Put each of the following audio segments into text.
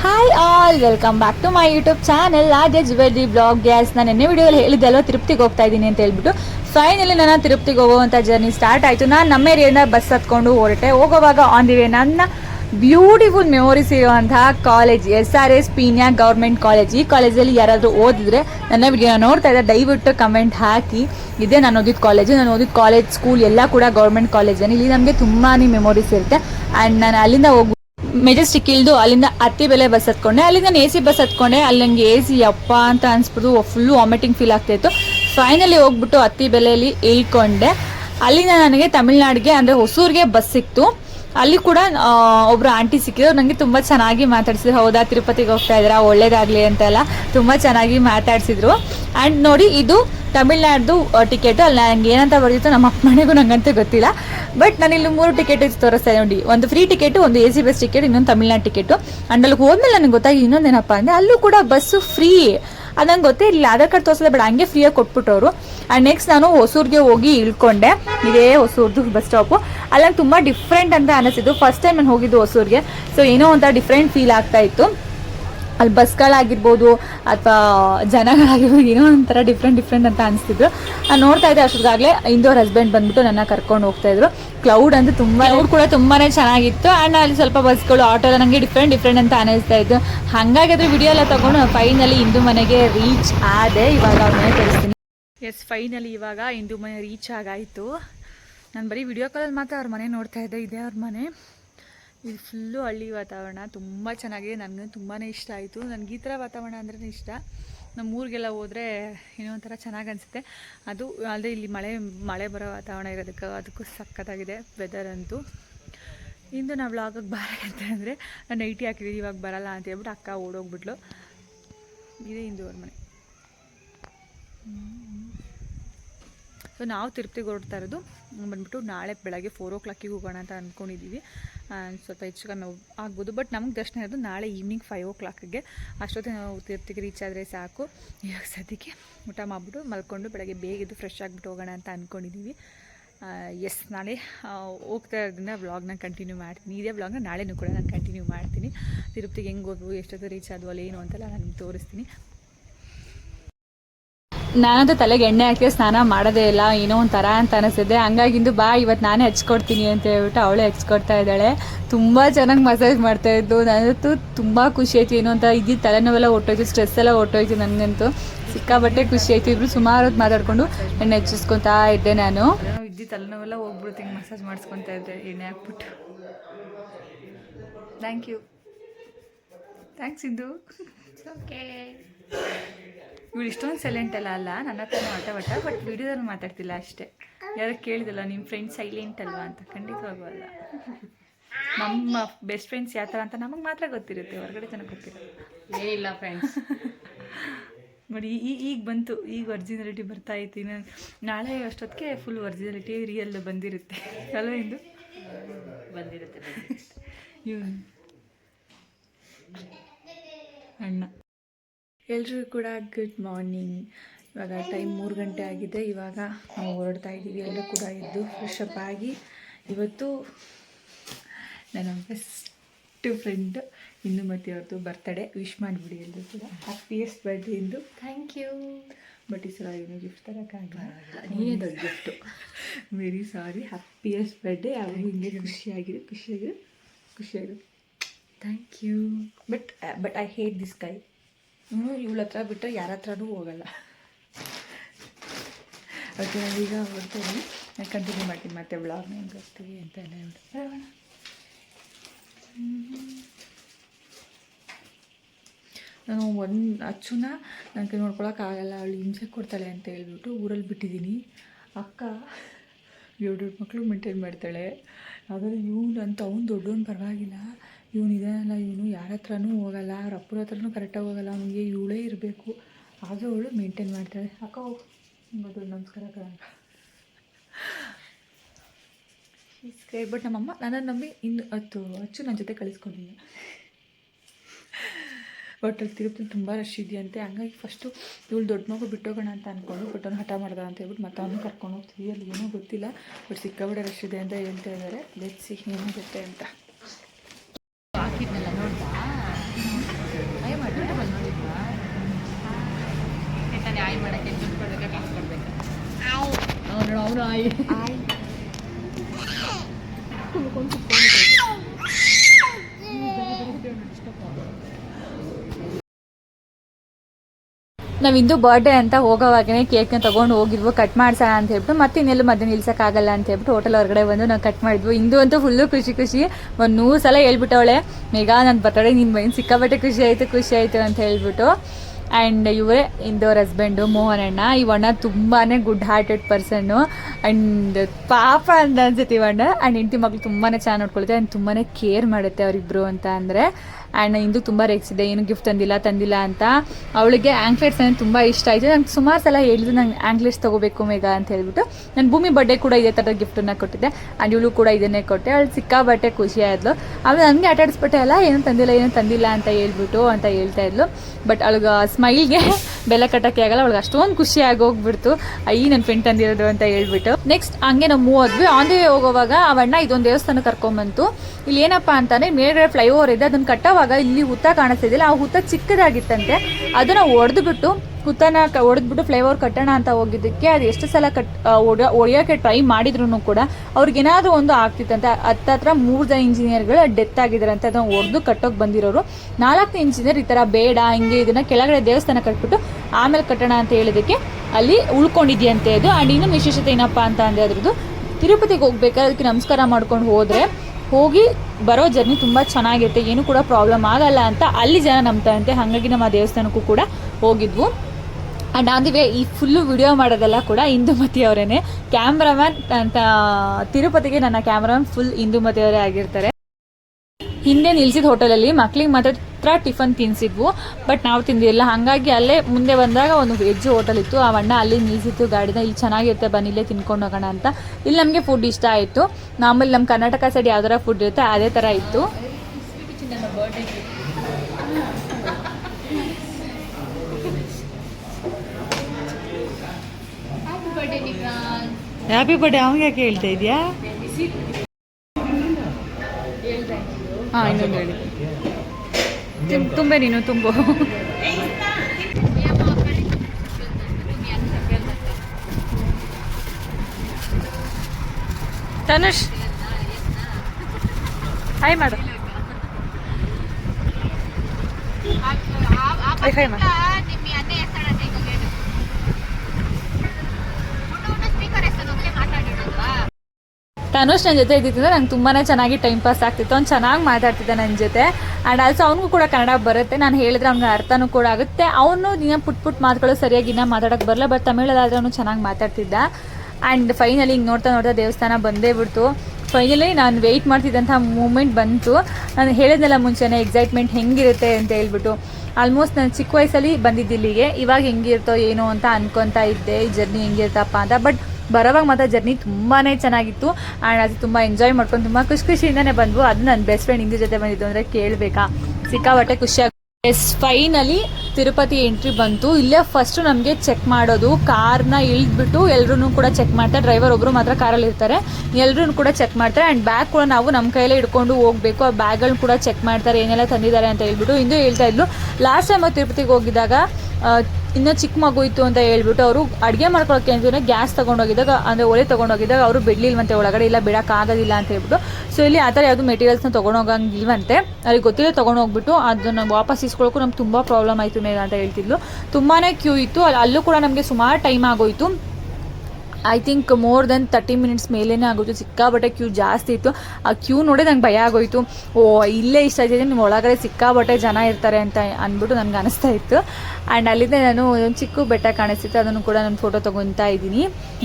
Hi all welcome back to my YouTube channel Aadya jewellery blog guys ನಾನು ನಿನ್ನೆ ವಿಡಿಯೋಲಿ ಹೇಳಿದ್ದೆಲ್ಲೋ ತಿರುಪ್ತಿಗೆ ಹೋಗ್ತಾ ಇದ್ದೀನಿ ಅಂತ ಹೇಳ್ಬಿಟ್ಟು. ಫೈನಲಿ ನನ್ನ ತಿರುಪ್ತಿಗೆ ಹೋಗುವಂಥ ಜರ್ನಿ ಸ್ಟಾರ್ಟ್ ಆಯಿತು. ನಾನು ನಮ್ಮ ಏರಿಯಾದ ಬಸ್ ಹತ್ಕೊಂಡು ಹೊರಟೆ. ಹೋಗೋವಾಗ ಆನ್ ದಿ ವೇ ನನ್ನ ಬ್ಯೂಟಿಫುಲ್ ಮೆಮೊರೀಸ್ ಇರುವಂತಹ college S R S Peenya government college ಈ ಕಾಲೇಜಲ್ಲಿ ಯಾರಾದರೂ ಓದಿದ್ರೆ ನನ್ನ ವಿಡಿಯೋ ನೋಡ್ತಾ ಇದ್ದರೆ ದಯವಿಟ್ಟು ಕಮೆಂಟ್ ಹಾಕಿ. ಇದೇ ನಾನು ಓದಿದ ಕಾಲೇಜು ನಾನು ಓದಿದ ಕಾಲೇಜ್ ಸ್ಕೂಲ್ ಎಲ್ಲ ಕೂಡ ಗೌರ್ಮೆಂಟ್ ಕಾಲೇಜನ್ನು ಇಲ್ಲಿ ನಮಗೆ ತುಂಬಾ ಮೆಮೊರೀಸ್ ಇರುತ್ತೆ. ಆ್ಯಂಡ್ ನಾನು ಅಲ್ಲಿಂದ ಹೋಗಿ ಮೆಜೆಸ್ಟಿಕ್ ಇಳ್ದು ಅಲ್ಲಿಂದ ಅತ್ತಿ ಬೆಲೆ ಬಸ್ ಹತ್ಕೊಂಡೆ. ಅಲ್ಲಿಂದ ಎ ಸಿ ಬಸ್ ಹತ್ಕೊಂಡೆ. ಅಲ್ಲಿ ನಂಗೆ ಎ ಸಿ ಅಪ್ಪ ಅಂತ ಅನ್ಸ್ಬಿಟ್ಟು ಫುಲ್ಲು ವಾಮಿಟಿಂಗ್ ಫೀಲ್ ಆಗ್ತಾಯಿತ್ತು ಫೈನಲಿ ಹೋಗ್ಬಿಟ್ಟು ಅತ್ತಿ ಬೆಲೆಯಲ್ಲಿ ಇಳ್ಕೊಂಡೆ. ಅಲ್ಲಿಂದ ನನಗೆ ತಮಿಳ್ನಾಡಿಗೆ, ಅಂದರೆ ಹೊಸೂರಿಗೆ ಬಸ್ ಸಿಕ್ತು. ಅಲ್ಲಿ ಕೂಡ ಒಬ್ಬರು ಆಂಟಿ ಸಿಕ್ಕಿದ್ರು. ನನಗೆ ತುಂಬ ಚೆನ್ನಾಗಿ ಮಾತಾಡಿಸಿದ್ರು. ಹೌದಾ, ತಿರುಪತಿಗೆ ಹೋಗ್ತಾ ಇದ್ದೀರಾ? ಒಳ್ಳೇದಾಗಲಿ ಅಂತೆಲ್ಲ ತುಂಬ ಚೆನ್ನಾಗಿ ಮಾತಾಡ್ಸಿದ್ರು. ಆ್ಯಂಡ್ ನೋಡಿ, ಇದು ತಮಿಳ್ನಾಡ್ದು ಟಿಕೆಟ್ ಅಲ್ಲಿ ನನಗೆ ಏನಂತ ಬರ್ತಿತ್ತು ನಮ್ಮ ಅಪ್ಪ ಮನೆಗೂ ನಂಗಂತೂ ಗೊತ್ತಿಲ್ಲ. ಬಟ್ ನಾನು ಇಲ್ಲಿ ಮೂರು ಟಿಕೆಟ್ ತೋರಿಸ್ತಾ ನೋಡಿ. ಒಂದು ಫ್ರೀ ಟಿಕೆಟ್ ಒಂದು ಎ ಸಿ ಬಸ್ ಟಿಕೆಟ್ ಇನ್ನೊಂದು ತಮಿಳ್ನಾಡು ಟಿಕೆಟ್ ಅಂಡ್ ಅಲ್ಲಿ ಹೋದ್ಮೇಲೆ ನನಗೆ ಗೊತ್ತಾಗಿ ಇನ್ನೊಂದೇನಪ್ಪ ಅಂದರೆ ಅಲ್ಲೂ ಕೂಡ ಬಸ್ಸು ಫ್ರೀ ಅದು ನಂಗೆ ಗೊತ್ತೇ ಇಲ್ಲ ಆಧಾರ್ ಕಾರ್ಡ್ ತೋರಿಸಲ್ಲ ಬೇಡ. ಹಂಗೆ ಫ್ರೀಯಾಗಿ ಕೊಟ್ಬಿಟ್ಟವರು. ಆ್ಯಂಡ್ ನೆಕ್ಸ್ಟ್ ನಾನು ಹೊಸೂರಿಗೆ ಹೋಗಿ ಇಳ್ಕೊಂಡೆ. ಇದೇ ಹೊಸೂರ್ದು ಬಸ್ ಸ್ಟಾಪು ಅಲ್ಲಿ ನಂಗೆ ತುಂಬ ಡಿಫ್ರೆಂಟ್ ಅಂತ ಅನಿಸಿದ್ದು. ಫಸ್ಟ್ ಟೈಮ್ ನಾನು ಹೋಗಿದ್ದು ಹೊಸೂರಿಗೆ. ಸೊ ಏನೋ ಒಂಥರ ಡಿಫ್ರೆಂಟ್ ಫೀಲ್ ಆಗ್ತಾ ಇತ್ತು. ಅಲ್ಲಿ ಬಸ್ಗಳಾಗಿರ್ಬೋದು ಅಥವಾ ಜನಗಳಾಗಿರ್ಬೋದು ಏನೋ ಒಂಥರ ಡಿಫ್ರೆಂಟ್ ಡಿಫ್ರೆಂಟ್ ಅಂತ ಅನಿಸ್ತಿದ್ರು. ನಾನು ನೋಡ್ತಾ ಇದ್ದೆ ಅಷ್ಟೊತ್ತಾಗಲೇ ಇಂದೋರ್ ಹಸ್ಬೆಂಡ್ ಬಂದ್ಬಿಟ್ಟು ನನ್ನ ಕರ್ಕೊಂಡು ಹೋಗ್ತಾ ಇದ್ರು. ಕ್ಲೌಡ್ ಅಂತೂ ತುಂಬ ಅವ್ರು ಕೂಡ ತುಂಬಾ ಚೆನ್ನಾಗಿತ್ತು. ಆ್ಯಂಡ್ ಅಲ್ಲಿ ಸ್ವಲ್ಪ ಬಸ್ಗಳು ಆಟೋ ಎಲ್ಲ ನನಗೆ ಡಿಫ್ರೆಂಟ್ ಡಿಫ್ರೆಂಟ್ ಅಂತ ಅನಿಸ್ತಾ ಇತ್ತು. ಹಾಗಾಗಿ ಅದ್ರ ವಿಡಿಯೋ ಎಲ್ಲ ತೊಗೊಂಡು ಫೈನಲಿ ಇಂದು ಮನೆಗೆ ರೀಚ್ ಆದೆ. ಇವಾಗ ಅವ್ರ ಮನೆ ತೋರಿಸ್ತೀನಿ. ಎಸ್ ಫೈನಲಿ ಇವಾಗ ಇಂದು ಮನೆ ರೀಚ್ ಆಗಾಯಿತು. ನಾನು ಬರೀ ವಿಡಿಯೋ ಕಾಲಲ್ಲಿ ಮಾತ್ರ ಅವ್ರ ಮನೆ ನೋಡ್ತಾ ಇದ್ದೆ. ಇದೇ ಅವ್ರ ಮನೆ. ಇದು ಫುಲ್ಲು ಹಳ್ಳಿ ವಾತಾವರಣ ತುಂಬ ಚೆನ್ನಾಗಿದೆ. ನನಗೆ ತುಂಬಾ ಇಷ್ಟ ಆಯಿತು. ನನಗೆ ಈ ಥರ ವಾತಾವರಣ ಅಂದ್ರೆ ಇಷ್ಟ. ನಮ್ಮ ಊರಿಗೆಲ್ಲ ಹೋದರೆ ಏನೋ ಒಂಥರ ಚೆನ್ನಾಗಿ ಅನಿಸುತ್ತೆ. ಅದು ಅಲ್ಲದೆ ಇಲ್ಲಿ ಮಳೆ ಮಳೆ ಬರೋ ವಾತಾವರಣ ಇರೋದಕ್ಕೆ ಅದಕ್ಕೂ ಸಖತ್ತಾಗಿದೆ ವೆದರ್ ಅಂತೂ. ಇಂದು ನಾವು ವ್ಲಾಗಕ್ಕೆ ಬರಕ್ಕೆ ಅಂದರೆ ನಾನು ನೈಟಿ ಹಾಕಿದ್ದೀನಿ ಇವಾಗ ಬರಲ್ಲ ಅಂತ ಹೇಳ್ಬಿಟ್ಟು ಅಕ್ಕ ಓಡೋಗ್ಬಿಟ್ಲು. ಇದೇ ಇಂದು ಅವ್ರ ಮನೆ. ಸೊ ನಾವು ತಿರುಪತಿಗೆ ಹೊರಡ್ತಾ ಇರೋದು ಬಂದ್ಬಿಟ್ಟು ನಾಳೆ ಬೆಳಗ್ಗೆ ಫೋರ್ ಓ ಕ್ಲಾಕಿಗೆ ಹೋಗೋಣ ಅಂತ ಅಂದ್ಕೊಂಡಿದ್ದೀವಿ ಸ್ವಲ್ಪ ಹೆಚ್ಚು ಕಮ್ಮಿ ಆಗ್ಬೋದು ಬಟ್ ನಮ್ಗೆ ದರ್ಶನ ಇರೋದು ನಾಳೆ ಈವ್ನಿಂಗ್ ಫೈವ್ ಓ ಕ್ಲಾಕಿಗೆ ಅಷ್ಟೊತ್ತಿಗೆ ನಾವು ತಿರುಪತಿಗೆ ರೀಚ್ ಆದರೆ ಸಾಕು. ಇವಾಗ ಸದ್ಯಕ್ಕೆ ಊಟ ಮಾಡಿಬಿಟ್ಟು ಮಲ್ಕೊಂಡು ಬೆಳಗ್ಗೆ ಬೇಗ ಇದ್ದು ಫ್ರೆಶ್ ಆಗಿಬಿಟ್ಟು ಹೋಗೋಣ ಅಂತ ಅಂದ್ಕೊಂಡಿದ್ದೀವಿ ಎಸ್ ನಾಳೆ ಹೋಗ್ತಾ ಇರೋದ್ರಿಂದ ವ್ಲಾಗ್ನ ಕಂಟಿನ್ಯೂ ಮಾಡ್ತೀನಿ. ಇದೇ ವ್ಲಾಗ್ನ ನಾಳೆನೂ ಕೂಡ ನಾನು ಕಂಟಿನ್ಯೂ ಮಾಡ್ತೀನಿ. ತಿರುಪತಿಗೆ ಹೆಂಗೆ ಹೋದ್ವು ಎಷ್ಟೊತ್ತು ರೀಚ್ ಆದವಲ್ಲ ಏನು ಅಂತೆಲ್ಲ ನಾನು ತೋರಿಸ್ತೀನಿ. ನಾನಂತೂ ತಲೆಗೆ ಎಣ್ಣೆ ಹಾಕಿ ಸ್ನಾನ ಮಾಡೋದೇ ಇಲ್ಲ ಏನೋ ಒಂಥರ ಅಂತ ಅನಿಸಿದೆ ಹಂಗಾಗಿಂದು ಬಾ ಇವತ್ತು ನಾನೇ ಹಚ್ಕೊಡ್ತೀನಿ ಅಂತ ಹೇಳ್ಬಿಟ್ಟು ಅವಳೇ ಹಚ್ಕೊಡ್ತಾ ಇದ್ದಾಳೆ. ತುಂಬ ಚೆನ್ನಾಗಿ ಮಸಾಜ್ ಮಾಡ್ತಾ ಇದ್ದು ನನಗಂತೂ ತುಂಬ ಖುಷಿ ಆಯ್ತು. ಏನೋ ಅಂತ ಇದ್ದಿದ್ದು ತಲೆನೋವೆಲ್ಲ ಹೊಟ್ಟೋಯ್ತು ಸ್ಟ್ರೆಸ್ ಎಲ್ಲ ಹೊಟ್ಟೋಯ್ತು ನನಗಂತೂ. ಸಿಕ್ಕಾಬಟ್ಟೆ ಖುಷಿ ಆಯ್ತು. ಇಬ್ರು ಸುಮಾರು ಹೊತ್ತು ಮಾತಾಡ್ಕೊಂಡು ಎಣ್ಣೆ ಹಚ್ಚಿಸ್ಕೊತಾ ಇದ್ದೆ ನಾನು. ಇದ್ದಿದ್ದು ತಲೆನೋವೆಲ್ಲ ಹೋಗ್ಬಿಡ್ತೀನಿ ಮಸಾಜ್ ಮಾಡಿಸ್ಕೊತಾ ಇದ್ದೆ ಎಣ್ಣೆ ಹಾಕ್ಬಿಟ್ಟು. ಥ್ಯಾಂಕ್ ಯು ಥ್ಯಾಂಕ್ಸ್ ಇದ್ದು ಓಕೆ ಇವಳು ಇಷ್ಟೊಂದು ಸೈಲೆಂಟ್ ಅಲ್ಲ ಅಲ್ಲ? ನನ್ನ ಹತ್ರ ಆಟ ಬಟ್ ವಿಡಿಯೋದಲ್ಲಿ ಮಾತಾಡ್ತಿಲ್ಲ ಅಷ್ಟೇ. ಯಾರು ಕೇಳಿದಲ್ಲ ನಿಮ್ಮ ಫ್ರೆಂಡ್ ಸೈಲೆಂಟ್ ಅಲ್ವಾ? ಅಂತ. ಖಂಡಿತವಾಗೂ ಅಲ್ಲ ನಮ್ಮ ಬೆಸ್ಟ್ ಫ್ರೆಂಡ್ಸ್ ಯಾವ ಥರ ಅಂತ ನಮಗೆ ಮಾತ್ರ ಗೊತ್ತಿರುತ್ತೆ ಹೊರಗಡೆ ಜನಕ್ಕೆ ಗೊತ್ತಿರುತ್ತೆ ಏನಿಲ್ಲ ಫ್ರೆಂಡ್ಸ್ ನೋಡಿ ಈ ಈಗ ಬಂತು ಈಗ ಒರ್ಜಿನಾಲಿಟಿ ಬರ್ತಾ ಐತಿ ನಾನು ನಾಳೆ ಅಷ್ಟೊತ್ತಿಗೆ ಫುಲ್ ಒರ್ಜಿನಾಲಿಟಿ ರಿಯಲ್ ಬಂದಿರುತ್ತೆ. ಅಲ್ವಾ ಇಂದು? ಬಂದಿರುತ್ತೆ. ಇವನು. ಅಣ್ಣ. ಎಲ್ರಿಗೂ ಕೂಡ ಗುಡ್ ಮಾರ್ನಿಂಗ್ ಇವಾಗ ಟೈಮ್ ಮೂರು ಗಂಟೆ ಆಗಿದೆ. ಇವಾಗ ನಾವು ಹೊರಡ್ತಾ ಇದ್ದೀವಿ. ಎಲ್ಲರೂ ಕೂಡ ಇದ್ದು ಫ್ರೆಶ್ ಅಪ್ ಆಗಿ ಇವತ್ತು ನನ್ನ ಬೆಸ್ಟ್ ಫ್ರೆಂಡ್ ಇಂದುಮತಿ ಅವ್ರದ್ದು ಬರ್ತಡೇ ವಿಶ್ ಮಾಡಿಬಿಡಿ ಎಲ್ಲರೂ ಕೂಡ. ಹ್ಯಾಪಿಯೆಸ್ಟ್ ಬರ್ಡೇ ಇಂದು. ಥ್ಯಾಂಕ್ ಯು ಬಟ್ ಈ ಸಲ ಏನು ಗಿಫ್ಟ್ ತರೋಕ್ಕಾಗಲ್ಲ ನೀನೇ ದೊಡ್ಡ gift very sorry happiest birthday ಅವರು ಹಿಂಗೆ ಖುಷಿಯಾಗಿದೆ ಖುಷಿಯಾಗಿದೆ ಖುಷಿಯಾಗಿದೆ thank you but but I hate this ಕೈ ಇವನು ಇವಳ ಹತ್ರ ಬಿಟ್ಟರೆ ಯಾರ ಹತ್ರನೂ ಹೋಗಲ್ಲ. ಓಕೆ ನಾವೀಗ ಹೊರಡ್ತೀನಿ ನಾನು ಕಂಟಿನ್ಯೂ ಮಾಡ್ತೀನಿ ಮತ್ತೆ ಬ್ಲಾಗ್ನ ಹೆಂಗೆ ಹೋಗ್ತೀವಿ ಅಂತ ಎಲ್ಲ ಹೇಳ್ಬಿಟ್ಟು ನಾನು ಒಂದು ಅಚ್ಚುನ ನನಗೆ ನೋಡ್ಕೊಳಕ್ಕಾಗಲ್ಲ ಅವಳು ಹಿಂಸೆ ಕೊಡ್ತಾಳೆ ಅಂತ ಹೇಳ್ಬಿಟ್ಟು ಊರಲ್ಲಿ ಬಿಟ್ಟಿದ್ದೀನಿ ಅಕ್ಕ ಎರಡು ಮಕ್ಕಳು ಮೇಂಟೈನ್ ಮಾಡ್ತಾಳೆ. ಆದರೆ ಇವನು ಅಂತ ಅವ್ನು ದೊಡ್ಡವನು ಪರವಾಗಿಲ್ಲ. ಇವನು ಇದಾನಲ್ಲ ಇವನು ಯಾರ ಹತ್ರನೂ ಹೋಗಲ್ಲ ಅವ್ರ ಅಪ್ಪರ ಹತ್ರನೂ ಕರೆಕ್ಟಾಗಿ ಹೋಗಲ್ಲ, ಅವನಿಗೆ ಇವಳೇ ಇರಬೇಕು. ಆದರೂ ಅವಳು ಮೇಂಟೈನ್ ಮಾಡ್ತಾಳೆ. ಅಕ್ಕ, ಹೋಗು. ದೊಡ್ಡ ನಮಸ್ಕಾರ ಬಟ್ ನಮ್ಮಮ್ಮ ನನ್ನನ್ನು ನಂಬಿ ಇನ್ನು ಹತ್ತು ಅಚ್ಚು ನನ್ನ ಜೊತೆ ಕಳಿಸ್ಕೊಂಡಿಲ್ಲ. ಬಟ್ ಅಲ್ಲಿ ತಿರುಪತಿ ತುಂಬ ರಶ್ ಇದೆಯಂತೆ. ಹಂಗಾಗಿ ಫಸ್ಟು ಇವಳು ದೊಡ್ಡ ಮಗು ಬಿಟ್ಟೋಗೋಣ ಅಂತ ಅಂದ್ಕೊಂಡು ಬಟ್ ಅವ್ನು ಹಠ ಮಾಡ್ದ ಅಂತ ಹೇಳ್ಬಿಟ್ಟು ಮತ್ತೆ ಅವನು ಕರ್ಕೊಂಡು ಹೋಗ್ತೀವಿ. ಅಲ್ಲಿ ಏನೂ ಗೊತ್ತಿಲ್ಲ ಬಟ್ ಸಿಕ್ಕಾಬಿಡೆ ರಶ್ ಇದೆ ಅಂತ ಹೇಳ್ತಾ ಇದ್ದಾರೆ. ಲೆಟ್ಸಿ ಏನಾಗುತ್ತೆ ಅಂತ ಹಾಕಿದ್ನಲ್ಲ ನೋಡ್ದಾ ಅವನು ಆಯಿ. ನಾವು ಇಂದು ಬರ್ಡೇ ಅಂತ ಹೋಗೋವಾಗನೇ ಕೇಕ್ನ ತೊಗೊಂಡು ಹೋಗಿದ್ವು ಕಟ್ ಮಾಡ್ಸೋಣ ಅಂತ ಹೇಳ್ಬಿಟ್ಟು, ಮತ್ತೆ ಇನ್ನೆಲ್ಲೂ ಮಧ್ಯ ನಿಲ್ಸೋಕ್ಕಾಗಲ್ಲ ಅಂತ ಹೇಳ್ಬಿಟ್ಟು ಹೋಟೆಲ್ ಹೊರಗಡೆ ಬಂದು ನಾವು ಕಟ್ ಮಾಡಿದ್ವು. ಇಂದು ಅಂತೂ ಫುಲ್ಲು ಖುಷಿ ಖುಷಿ. ಒಂದು ನೂರು ಸಲ ಹೇಳ್ಬಿಟ್ಟವಳೆ ಈಗ ನನ್ನ ಬರ್ತಡೆ ನಿನ್ನ ಮೈನ್ ಸಿಕ್ಕಾಬಟ್ಟೆ ಖುಷಿ ಆಯಿತು ಖುಷಿ ಆಯಿತು ಅಂತ ಹೇಳ್ಬಿಟ್ಟು. ಆ್ಯಂಡ್ ಇವರೇ, ಇಂದೋರ್ ಹಸ್ಬೆಂಡು ಮೋಹನ್ ಅಣ್ಣ. ಇವಣ್ಣ ತುಂಬಾ ಗುಡ್ ಹಾರ್ಟೆಡ್ ಪರ್ಸನ್ನು ಆ್ಯಂಡ್ ಪಾಪ ಅಂತ ಅನ್ಸುತ್ತೆ ಇವಣ್ಣ ಆ್ಯಂಡ್ ಹೆಂಡತಿ ಮಗಳು ತುಂಬಾ ಚೆನ್ನಾಗಿ ನೋಡ್ಕೊಳುತ್ತೆ. ಆ್ಯಂಡ್ ತುಂಬಾ ಕೇರ್ ಮಾಡುತ್ತೆ ಅವರಿಬ್ಬರು ಅಂತ ಅಂದರೆ. ಆ್ಯಂಡ್ ಇಂದು ತುಂಬ ರೇಗ್ಸಿದೆ ಏನು ಗಿಫ್ಟ್ ತಂದಿಲ್ಲ ತಂದಿಲ್ಲ ಅಂತ. ಅವಳಿಗೆ ಆ್ಯಂಕ್ಲೆಟ್ಸ್ ಅಂದರೆ ತುಂಬ ಇಷ್ಟ ಆಯಿತು. ನಂಗೆ ಸುಮಾರು ಸಲ ಹೇಳಿದ್ರು, ನಂಗೆ ಆ್ಯಂಕ್ಲೆಟ್ಸ್ ತೊಗೋಬೇಕು ಮೇಗ ಅಂತ ಹೇಳ್ಬಿಟ್ಟು. ನನ್ನ ಭೂಮಿ ಬರ್ಡೇ ಕೂಡ ಇದೇ ಥರದ ಗಿಫ್ಟನ್ನು ಕೊಟ್ಟಿದ್ದೆ. ಆ್ಯಂಡ್ ಇವಳು ಕೂಡ ಇದನ್ನೇ ಕೊಟ್ಟೆ. ಅವಳು ಸಿಕ್ಕಾಬಟ್ಟೆ ಖುಷಿ ಆದ್ಲು. ಆಮೇಲೆ ನನಗೆ ಆಟಾಡಿಸ್ಬಿಟ್ಟೆ ಅಲ್ಲ, ಏನು ತಂದಿಲ್ಲ ಏನು ತಂದಿಲ್ಲ ಅಂತ ಹೇಳ್ಬಿಟ್ಟು ಅಂತ ಹೇಳ್ತಾ ಇದ್ಲು. ಬಟ್ ಅವಳಿಗೆ ಸ್ಮೈಲ್ಗೆ ಬೆಲೆ ಕಟ್ಟೋಕ್ಕೆ ಆಗಲ್ಲ. ಅವಳಿಗೆ ಅಷ್ಟೊಂದು ಖುಷಿ ಹೋಗ್ಬಿಡ್ತು. ಅಯ್ಯ ನನ್ನ ಫ್ರೆಂಡ್ ತಂದಿರೋದು ಅಂತ ಹೇಳ್ಬಿಟ್ಟು. ನೆಕ್ಸ್ಟ್ ಹಂಗೆ ನಾವು ಮೂವ್ ಆದ್ವಿ. ಆನ್ ದಿ ವೇ ಹೋಗೋವಾಗ ಅವಣ್ಣ ಇದೊಂದು ದೇವಸ್ಥಾನ ಕರ್ಕೊಂಬಂತು. ಇಲ್ಲಿ ಏನಪ್ಪ ಅಂತಾನೆ ಮೇಲ್ಗಡೆ ಫ್ಲೈಓವರ್ ಇದೆ. ಅದನ್ನ ಕಟ್ಟೋವಾಗ ಇಲ್ಲಿ ಹುತ್ತ ಕಾಣಿಸ್ತಿದ್ದಿಲ್ಲ ಆ ಹುತ್ತ ಚಿಕ್ಕದಾಗಿತ್ತಂತೆ. ಅದನ್ನ ಒಡೆದು ಬಿಟ್ಟು ಹುತ್ತನ ಹೊಡೆದ್ಬಿಟ್ಟು ಫ್ಲೈಓವರ್ ಕಟ್ಟೋಣ ಅಂತ ಹೋಗಿದ್ದಕ್ಕೆ ಅದು ಎಷ್ಟು ಸಲ ಕಟ್ ಒಡ ಒಡೆಯೋಕ್ಕೆ ಟ್ರೈ ಮಾಡಿದ್ರು ಕೂಡ ಅವ್ರಿಗೇನಾದರೂ ಒಂದು ಆಗ್ತಿತ್ತಂತೆ ಹತ್ತತ್ರ ಮೂರು ಜನ ಇಂಜಿನಿಯರ್ಗಳು ಡೆತ್ ಆಗಿದ್ದಾರಂತೆ ಅದನ್ನ ಒಡೆದು ಕಟ್ಟೋಕೆ ಬಂದಿರೋರು. ನಾಲ್ಕು ಇಂಜಿನಿಯರ್ ಈ ಥರ ಬೇಡ, ಹಿಂಗೆ ಇದನ್ನ ಕೆಳಗಡೆ ದೇವಸ್ಥಾನ ಕಟ್ಬಿಟ್ಟು ಆಮೇಲೆ ಕಟ್ಟೋಣ ಅಂತ ಹೇಳಿದಕ್ಕೆ ಅಲ್ಲಿ ಉಳ್ಕೊಂಡಿದ್ಯಂತೆ ಅದು. ಆ್ಯಂಡ್ ಇನ್ನೊಂದು ವಿಶೇಷತೆ ಏನಪ್ಪ ಅಂತ ಅಂದರೆ ಅದ್ರದ್ದು ತಿರುಪತಿಗೆ ಹೋಗ್ಬೇಕಾದ್ರೆ ಅದಕ್ಕೆ ನಮಸ್ಕಾರ ಮಾಡ್ಕೊಂಡು ಹೋದರೆ ಹೋಗಿ ಬರೋ ಜರ್ನಿ ತುಂಬ ಚೆನ್ನಾಗಿರುತ್ತೆ. ಏನು ಕೂಡ ಪ್ರಾಬ್ಲಮ್ ಆಗಲ್ಲ ಅಂತ ಅಲ್ಲಿ ಜನ ನಂಬ್ತಾರಂತೆ. ಹಾಗಾಗಿ ನಮ್ಮ ದೇವಸ್ಥಾನಕ್ಕೂ ಕೂಡ ಹೋಗಿದ್ವು. ಆ್ಯಂಡ್ ಆನ್ ಈ ಫುಲ್ಲು ವಿಡಿಯೋ ಮಾಡೋದೆಲ್ಲ ಕೂಡ ಇಂದುಮತಿ ಅವರೇನೆ. ಕ್ಯಾಮ್ರಾಮ್ಯಾನ್ ಅಂತ, ತಿರುಪತಿಗೆ ನನ್ನ ಕ್ಯಾಮ್ರಾಮ್ಯಾನ್ ಫುಲ್ ಇಂದುಮತಿ ಅವರೇ ಆಗಿರ್ತಾರೆ. ಹಿಂದೆ ನಿಲ್ಸಿದ ಹೋಟೆಲಲ್ಲಿ ಮಕ್ಳಿಗೆ ಮಾತ್ರ ಟಿಫನ್ ತಿನ್ಸಿದ್ವು. ಬಟ್ ನಾವು ತಿಂದಿಲ್ಲ. ಹಾಗಾಗಿ ಅಲ್ಲೇ ಮುಂದೆ ಬಂದಾಗ ಒಂದು ವೆಜ್ ಹೋಟೆಲ್ ಇತ್ತು. ಆ ಅಣ್ಣ ಅಲ್ಲಿ ನಿಲ್ಸಿತ್ತು. ಗಾಡಿನ ಇಲ್ಲಿ ಚೆನ್ನಾಗಿರುತ್ತೆ. ಬನ್ನಿ ಇಲ್ಲೇ ತಿನ್ಕೊಂಡು ಹೋಗೋಣ ಅಂತ. ಇಲ್ಲಿ ನಮಗೆ ಫುಡ್ ಇಷ್ಟ ಆಯಿತು. ಮಾಮೂಲಿ ನಮ್ಮ ಕರ್ನಾಟಕ ಸೈಡ್ ಯಾವ ಥರ ಫುಡ್ ಇರುತ್ತೆ ಅದೇ ಥರ ಇತ್ತು. ಹ್ಯಾಪಿ ಬರ್ಡೇ ಅವ್ನಿಗೆ ಯಾಕೆ ಹೇಳ್ತಾ ಇದೆಯಾ? ಹಾಂ ಇನ್ನೊಂದು ಹೇಳಿ. ತುಂಬೆ ನೀನು ತುಂಬು. ತನುಷ್. ಹಾಯ್ ಮಾಡು. ಹಾಯ್ ಮಾಡು. ತನುಷ್ ನನ್ನ ಜೊತೆ ಇದ್ದಿದ್ರೆ ನಂಗೆ ತುಂಬಾ ಚೆನ್ನಾಗಿ ಟೈಮ್ ಪಾಸ್ ಆಗ್ತಿತ್ತು. ಅವ್ನು ಚೆನ್ನಾಗಿ ಮಾತಾಡ್ತಿದ್ದೆ ನನ್ನ ಜೊತೆ. ಆ್ಯಂಡ್ ಆಲ್ಸೋ ಅವನಿಗೂ ಕೂಡ ಕನ್ನಡ ಬರುತ್ತೆ. ನಾನು ಹೇಳಿದ್ರೆ ಅವ್ನಿಗೆ ಅರ್ಥನೂ ಕೂಡ ಆಗುತ್ತೆ. ಅವನು ದಿನ ಪುಟ್ ಪುಟ್ ಮಾತುಗಳು ಸರಿಯಾಗಿ ಇನ್ನೂ ಮಾತಾಡೋಕ್ಕೆ ಬರಲ್ಲ ಬಟ್ ತಮಿಳಲ್ಲಾದ್ರೆ ಅವನು ಚೆನ್ನಾಗಿ ಮಾತಾಡ್ತಿದ್ದ. ಆ್ಯಂಡ್ ಫೈನಲಿ ಹಿಂಗೆ ನೋಡ್ತಾ ನೋಡ್ತಾ ದೇವಸ್ಥಾನ ಬಂದೇ ಬಿಡ್ತು. ಫೈನಲಿ ನಾನು ವೆಯ್ಟ್ ಮಾಡ್ತಿದ್ದಂಥ ಮೂಮೆಂಟ್ ಬಂತು. ನಾನು ಹೇಳಿದ್ನಲ್ಲ ಮುಂಚೆನೇ ಎಕ್ಸೈಟ್ಮೆಂಟ್ ಹೆಂಗಿರುತ್ತೆ ಅಂತ ಹೇಳ್ಬಿಟ್ಟು. ಆಲ್ಮೋಸ್ಟ್ ನಾನು ಚಿಕ್ಕ ವಯಸ್ಸಲ್ಲಿ ಬಂದಿದ್ದು ಇಲ್ಲಿಗೆ ಇವಾಗ ಹೆಂಗಿರ್ತೋ ಏನೋ ಅಂತ ಅನ್ಕೊತಾ ಇದ್ದೆ. ಈ ಜರ್ನಿ ಹೆಂಗಿರ್ತಪ್ಪ ಅಂತ. ಬಟ್ ಬರೋವಾಗ ಮಾತ್ರ ಜರ್ನಿ ತುಂಬಾ ಚೆನ್ನಾಗಿತ್ತು. ಆ್ಯಂಡ್ ಅದು ತುಂಬ ಎಂಜಾಯ್ ಮಾಡ್ಕೊಂಡು ತುಂಬ ಖುಷಿ ಖುಷಿಯಿಂದನೇ ಬಂದ್ವು. ಅದು ನನ್ನ ಬೆಸ್ಟ್ ಫ್ರೆಂಡ್ ಹಿಂದಿ ಜೊತೆ ಬಂದಿದ್ದು ಅಂದರೆ ಕೇಳಬೇಕಾ? ಸಿಕ್ಕಾಬಟ್ಟೆ ಖುಷಿಯಾಗಿ ಎಸ್ ಫೈನಲಿ ತಿರುಪತಿ ಎಂಟ್ರಿ ಬಂತು. ಇಲ್ಲೇ ಫಸ್ಟು ನಮಗೆ ಚೆಕ್ ಮಾಡೋದು. ಕಾರ್ನ ಇಳಿದ್ಬಿಟ್ಟು ಎಲ್ಲರೂ ಕೂಡ ಚೆಕ್ ಮಾಡ್ತಾರೆ ಡ್ರೈವರ್ ಒಬ್ಬರು ಮಾತ್ರ ಕಾರಲ್ಲಿ ಇರ್ತಾರೆ. ಎಲ್ಲರೂ ಕೂಡ ಚೆಕ್ ಮಾಡ್ತಾರೆ. ಆ್ಯಂಡ್ ಬ್ಯಾಗ್ ಕೂಡ ನಾವು ನಮ್ಮ ಕೈಯಲ್ಲೇ ಹಿಡ್ಕೊಂಡು ಹೋಗಬೇಕು. ಆ ಬ್ಯಾಗ್ಗಳನ್ನ ಕೂಡ ಚೆಕ್ ಮಾಡ್ತಾರೆ. ಏನೆಲ್ಲ ತಂದಿದ್ದಾರೆ ಅಂತ ಹೇಳ್ಬಿಟ್ಟು ಇಂದು ಹೇಳ್ತಾ ಇದ್ಲು. ಲಾಸ್ಟ್ ಟೈಮ್ ತಿರುಪತಿಗೆ ಹೋಗಿದಾಗ ಆ, ಇನ್ನೂ ಚಿಕ್ಕ ಮಗು ಇತ್ತು ಅಂತ ಹೇಳ್ಬಿಟ್ಟು ಅವರು ಅಡುಗೆ ಮಾಡ್ಕೊಳಕ್ಕೆ ಅಂತಾನೆ ಗ್ಯಾಸ್ ತೊಗೊಂಡೋಗಿದ್ದಾಗ, ಅಂದರೆ ಒಲೆ ತೊಗೊಂಡೋಗಿದ್ದಾಗ ಅವರು ಬಿಡ್ಲಿಲ್ವಂತೆ ಒಳಗಡೆ, ಇಲ್ಲ ಬಿಡೋಕ್ಕಾಗೋದಿಲ್ಲ ಅಂತ ಹೇಳ್ಬಿಟ್ಟು. ಸೊ ಇಲ್ಲಿ ಆ ಥರ ಯಾವುದು ಮೆಟೀರಿಯಲ್ಸ್ನ ತಗೊಂಡೋಗಂಗಿಲ್ವಂತೆ. ಅವ್ರಿಗೆ ಗೊತ್ತಿಲ್ಲ, ತೊಗೊಂಡೋಗ್ಬಿಟ್ಟು ಅದನ್ನು ವಾಪಸ್ ಇಸ್ಕೊಳ್ಳೋಕ್ಕೂ ನಮ್ಗೆ ತುಂಬ ಪ್ರಾಬ್ಲಮ್ ಆಯಿತು ಮೇಲೆ ಅಂತ ಹೇಳ್ತಿದ್ಲು. ತುಂಬಾ ಕ್ಯೂ ಇತ್ತು. ಅಲ್ಲೂ ಕೂಡ ನಮಗೆ ಸುಮಾರು ಟೈಮ್ ಆಗೋಯಿತು. I think more than thirty minutes ಮೇಲೇ ಆಗೋಯ್ತು ಸಿಕ್ಕಾಬಟ್ಟೆ ಕ್ಯೂ ಜಾಸ್ತಿ ಇತ್ತು. ಆ ಕ್ಯೂ ನೋಡಿ ನಂಗೆ ಭಯ ಆಗೋಯ್ತು. ಓ, ಇಲ್ಲೇ ಇಷ್ಟ ಆಯ್ತಿದೆ ನಿಮ್ಮ ಒಳಗಡೆ ಸಿಕ್ಕಾಬಟ್ಟೆ ಜನ ಇರ್ತಾರೆ ಅಂತ ಅಂದ್ಬಿಟ್ಟು ನನಗೆ ಅನಿಸ್ತಾ ಇತ್ತು. ಆ್ಯಂಡ್ ಅಲ್ಲಿಂದ ನಾನು ಒಂದು ಚಿಕ್ಕ ಬೆಟ್ಟ ಕಾಣಿಸ್ತಿತ್ತು, ಅದನ್ನು ಕೂಡ ನಾನು ಫೋಟೋ ತೊಗೊತಾ ಇದ್ದೀನಿ.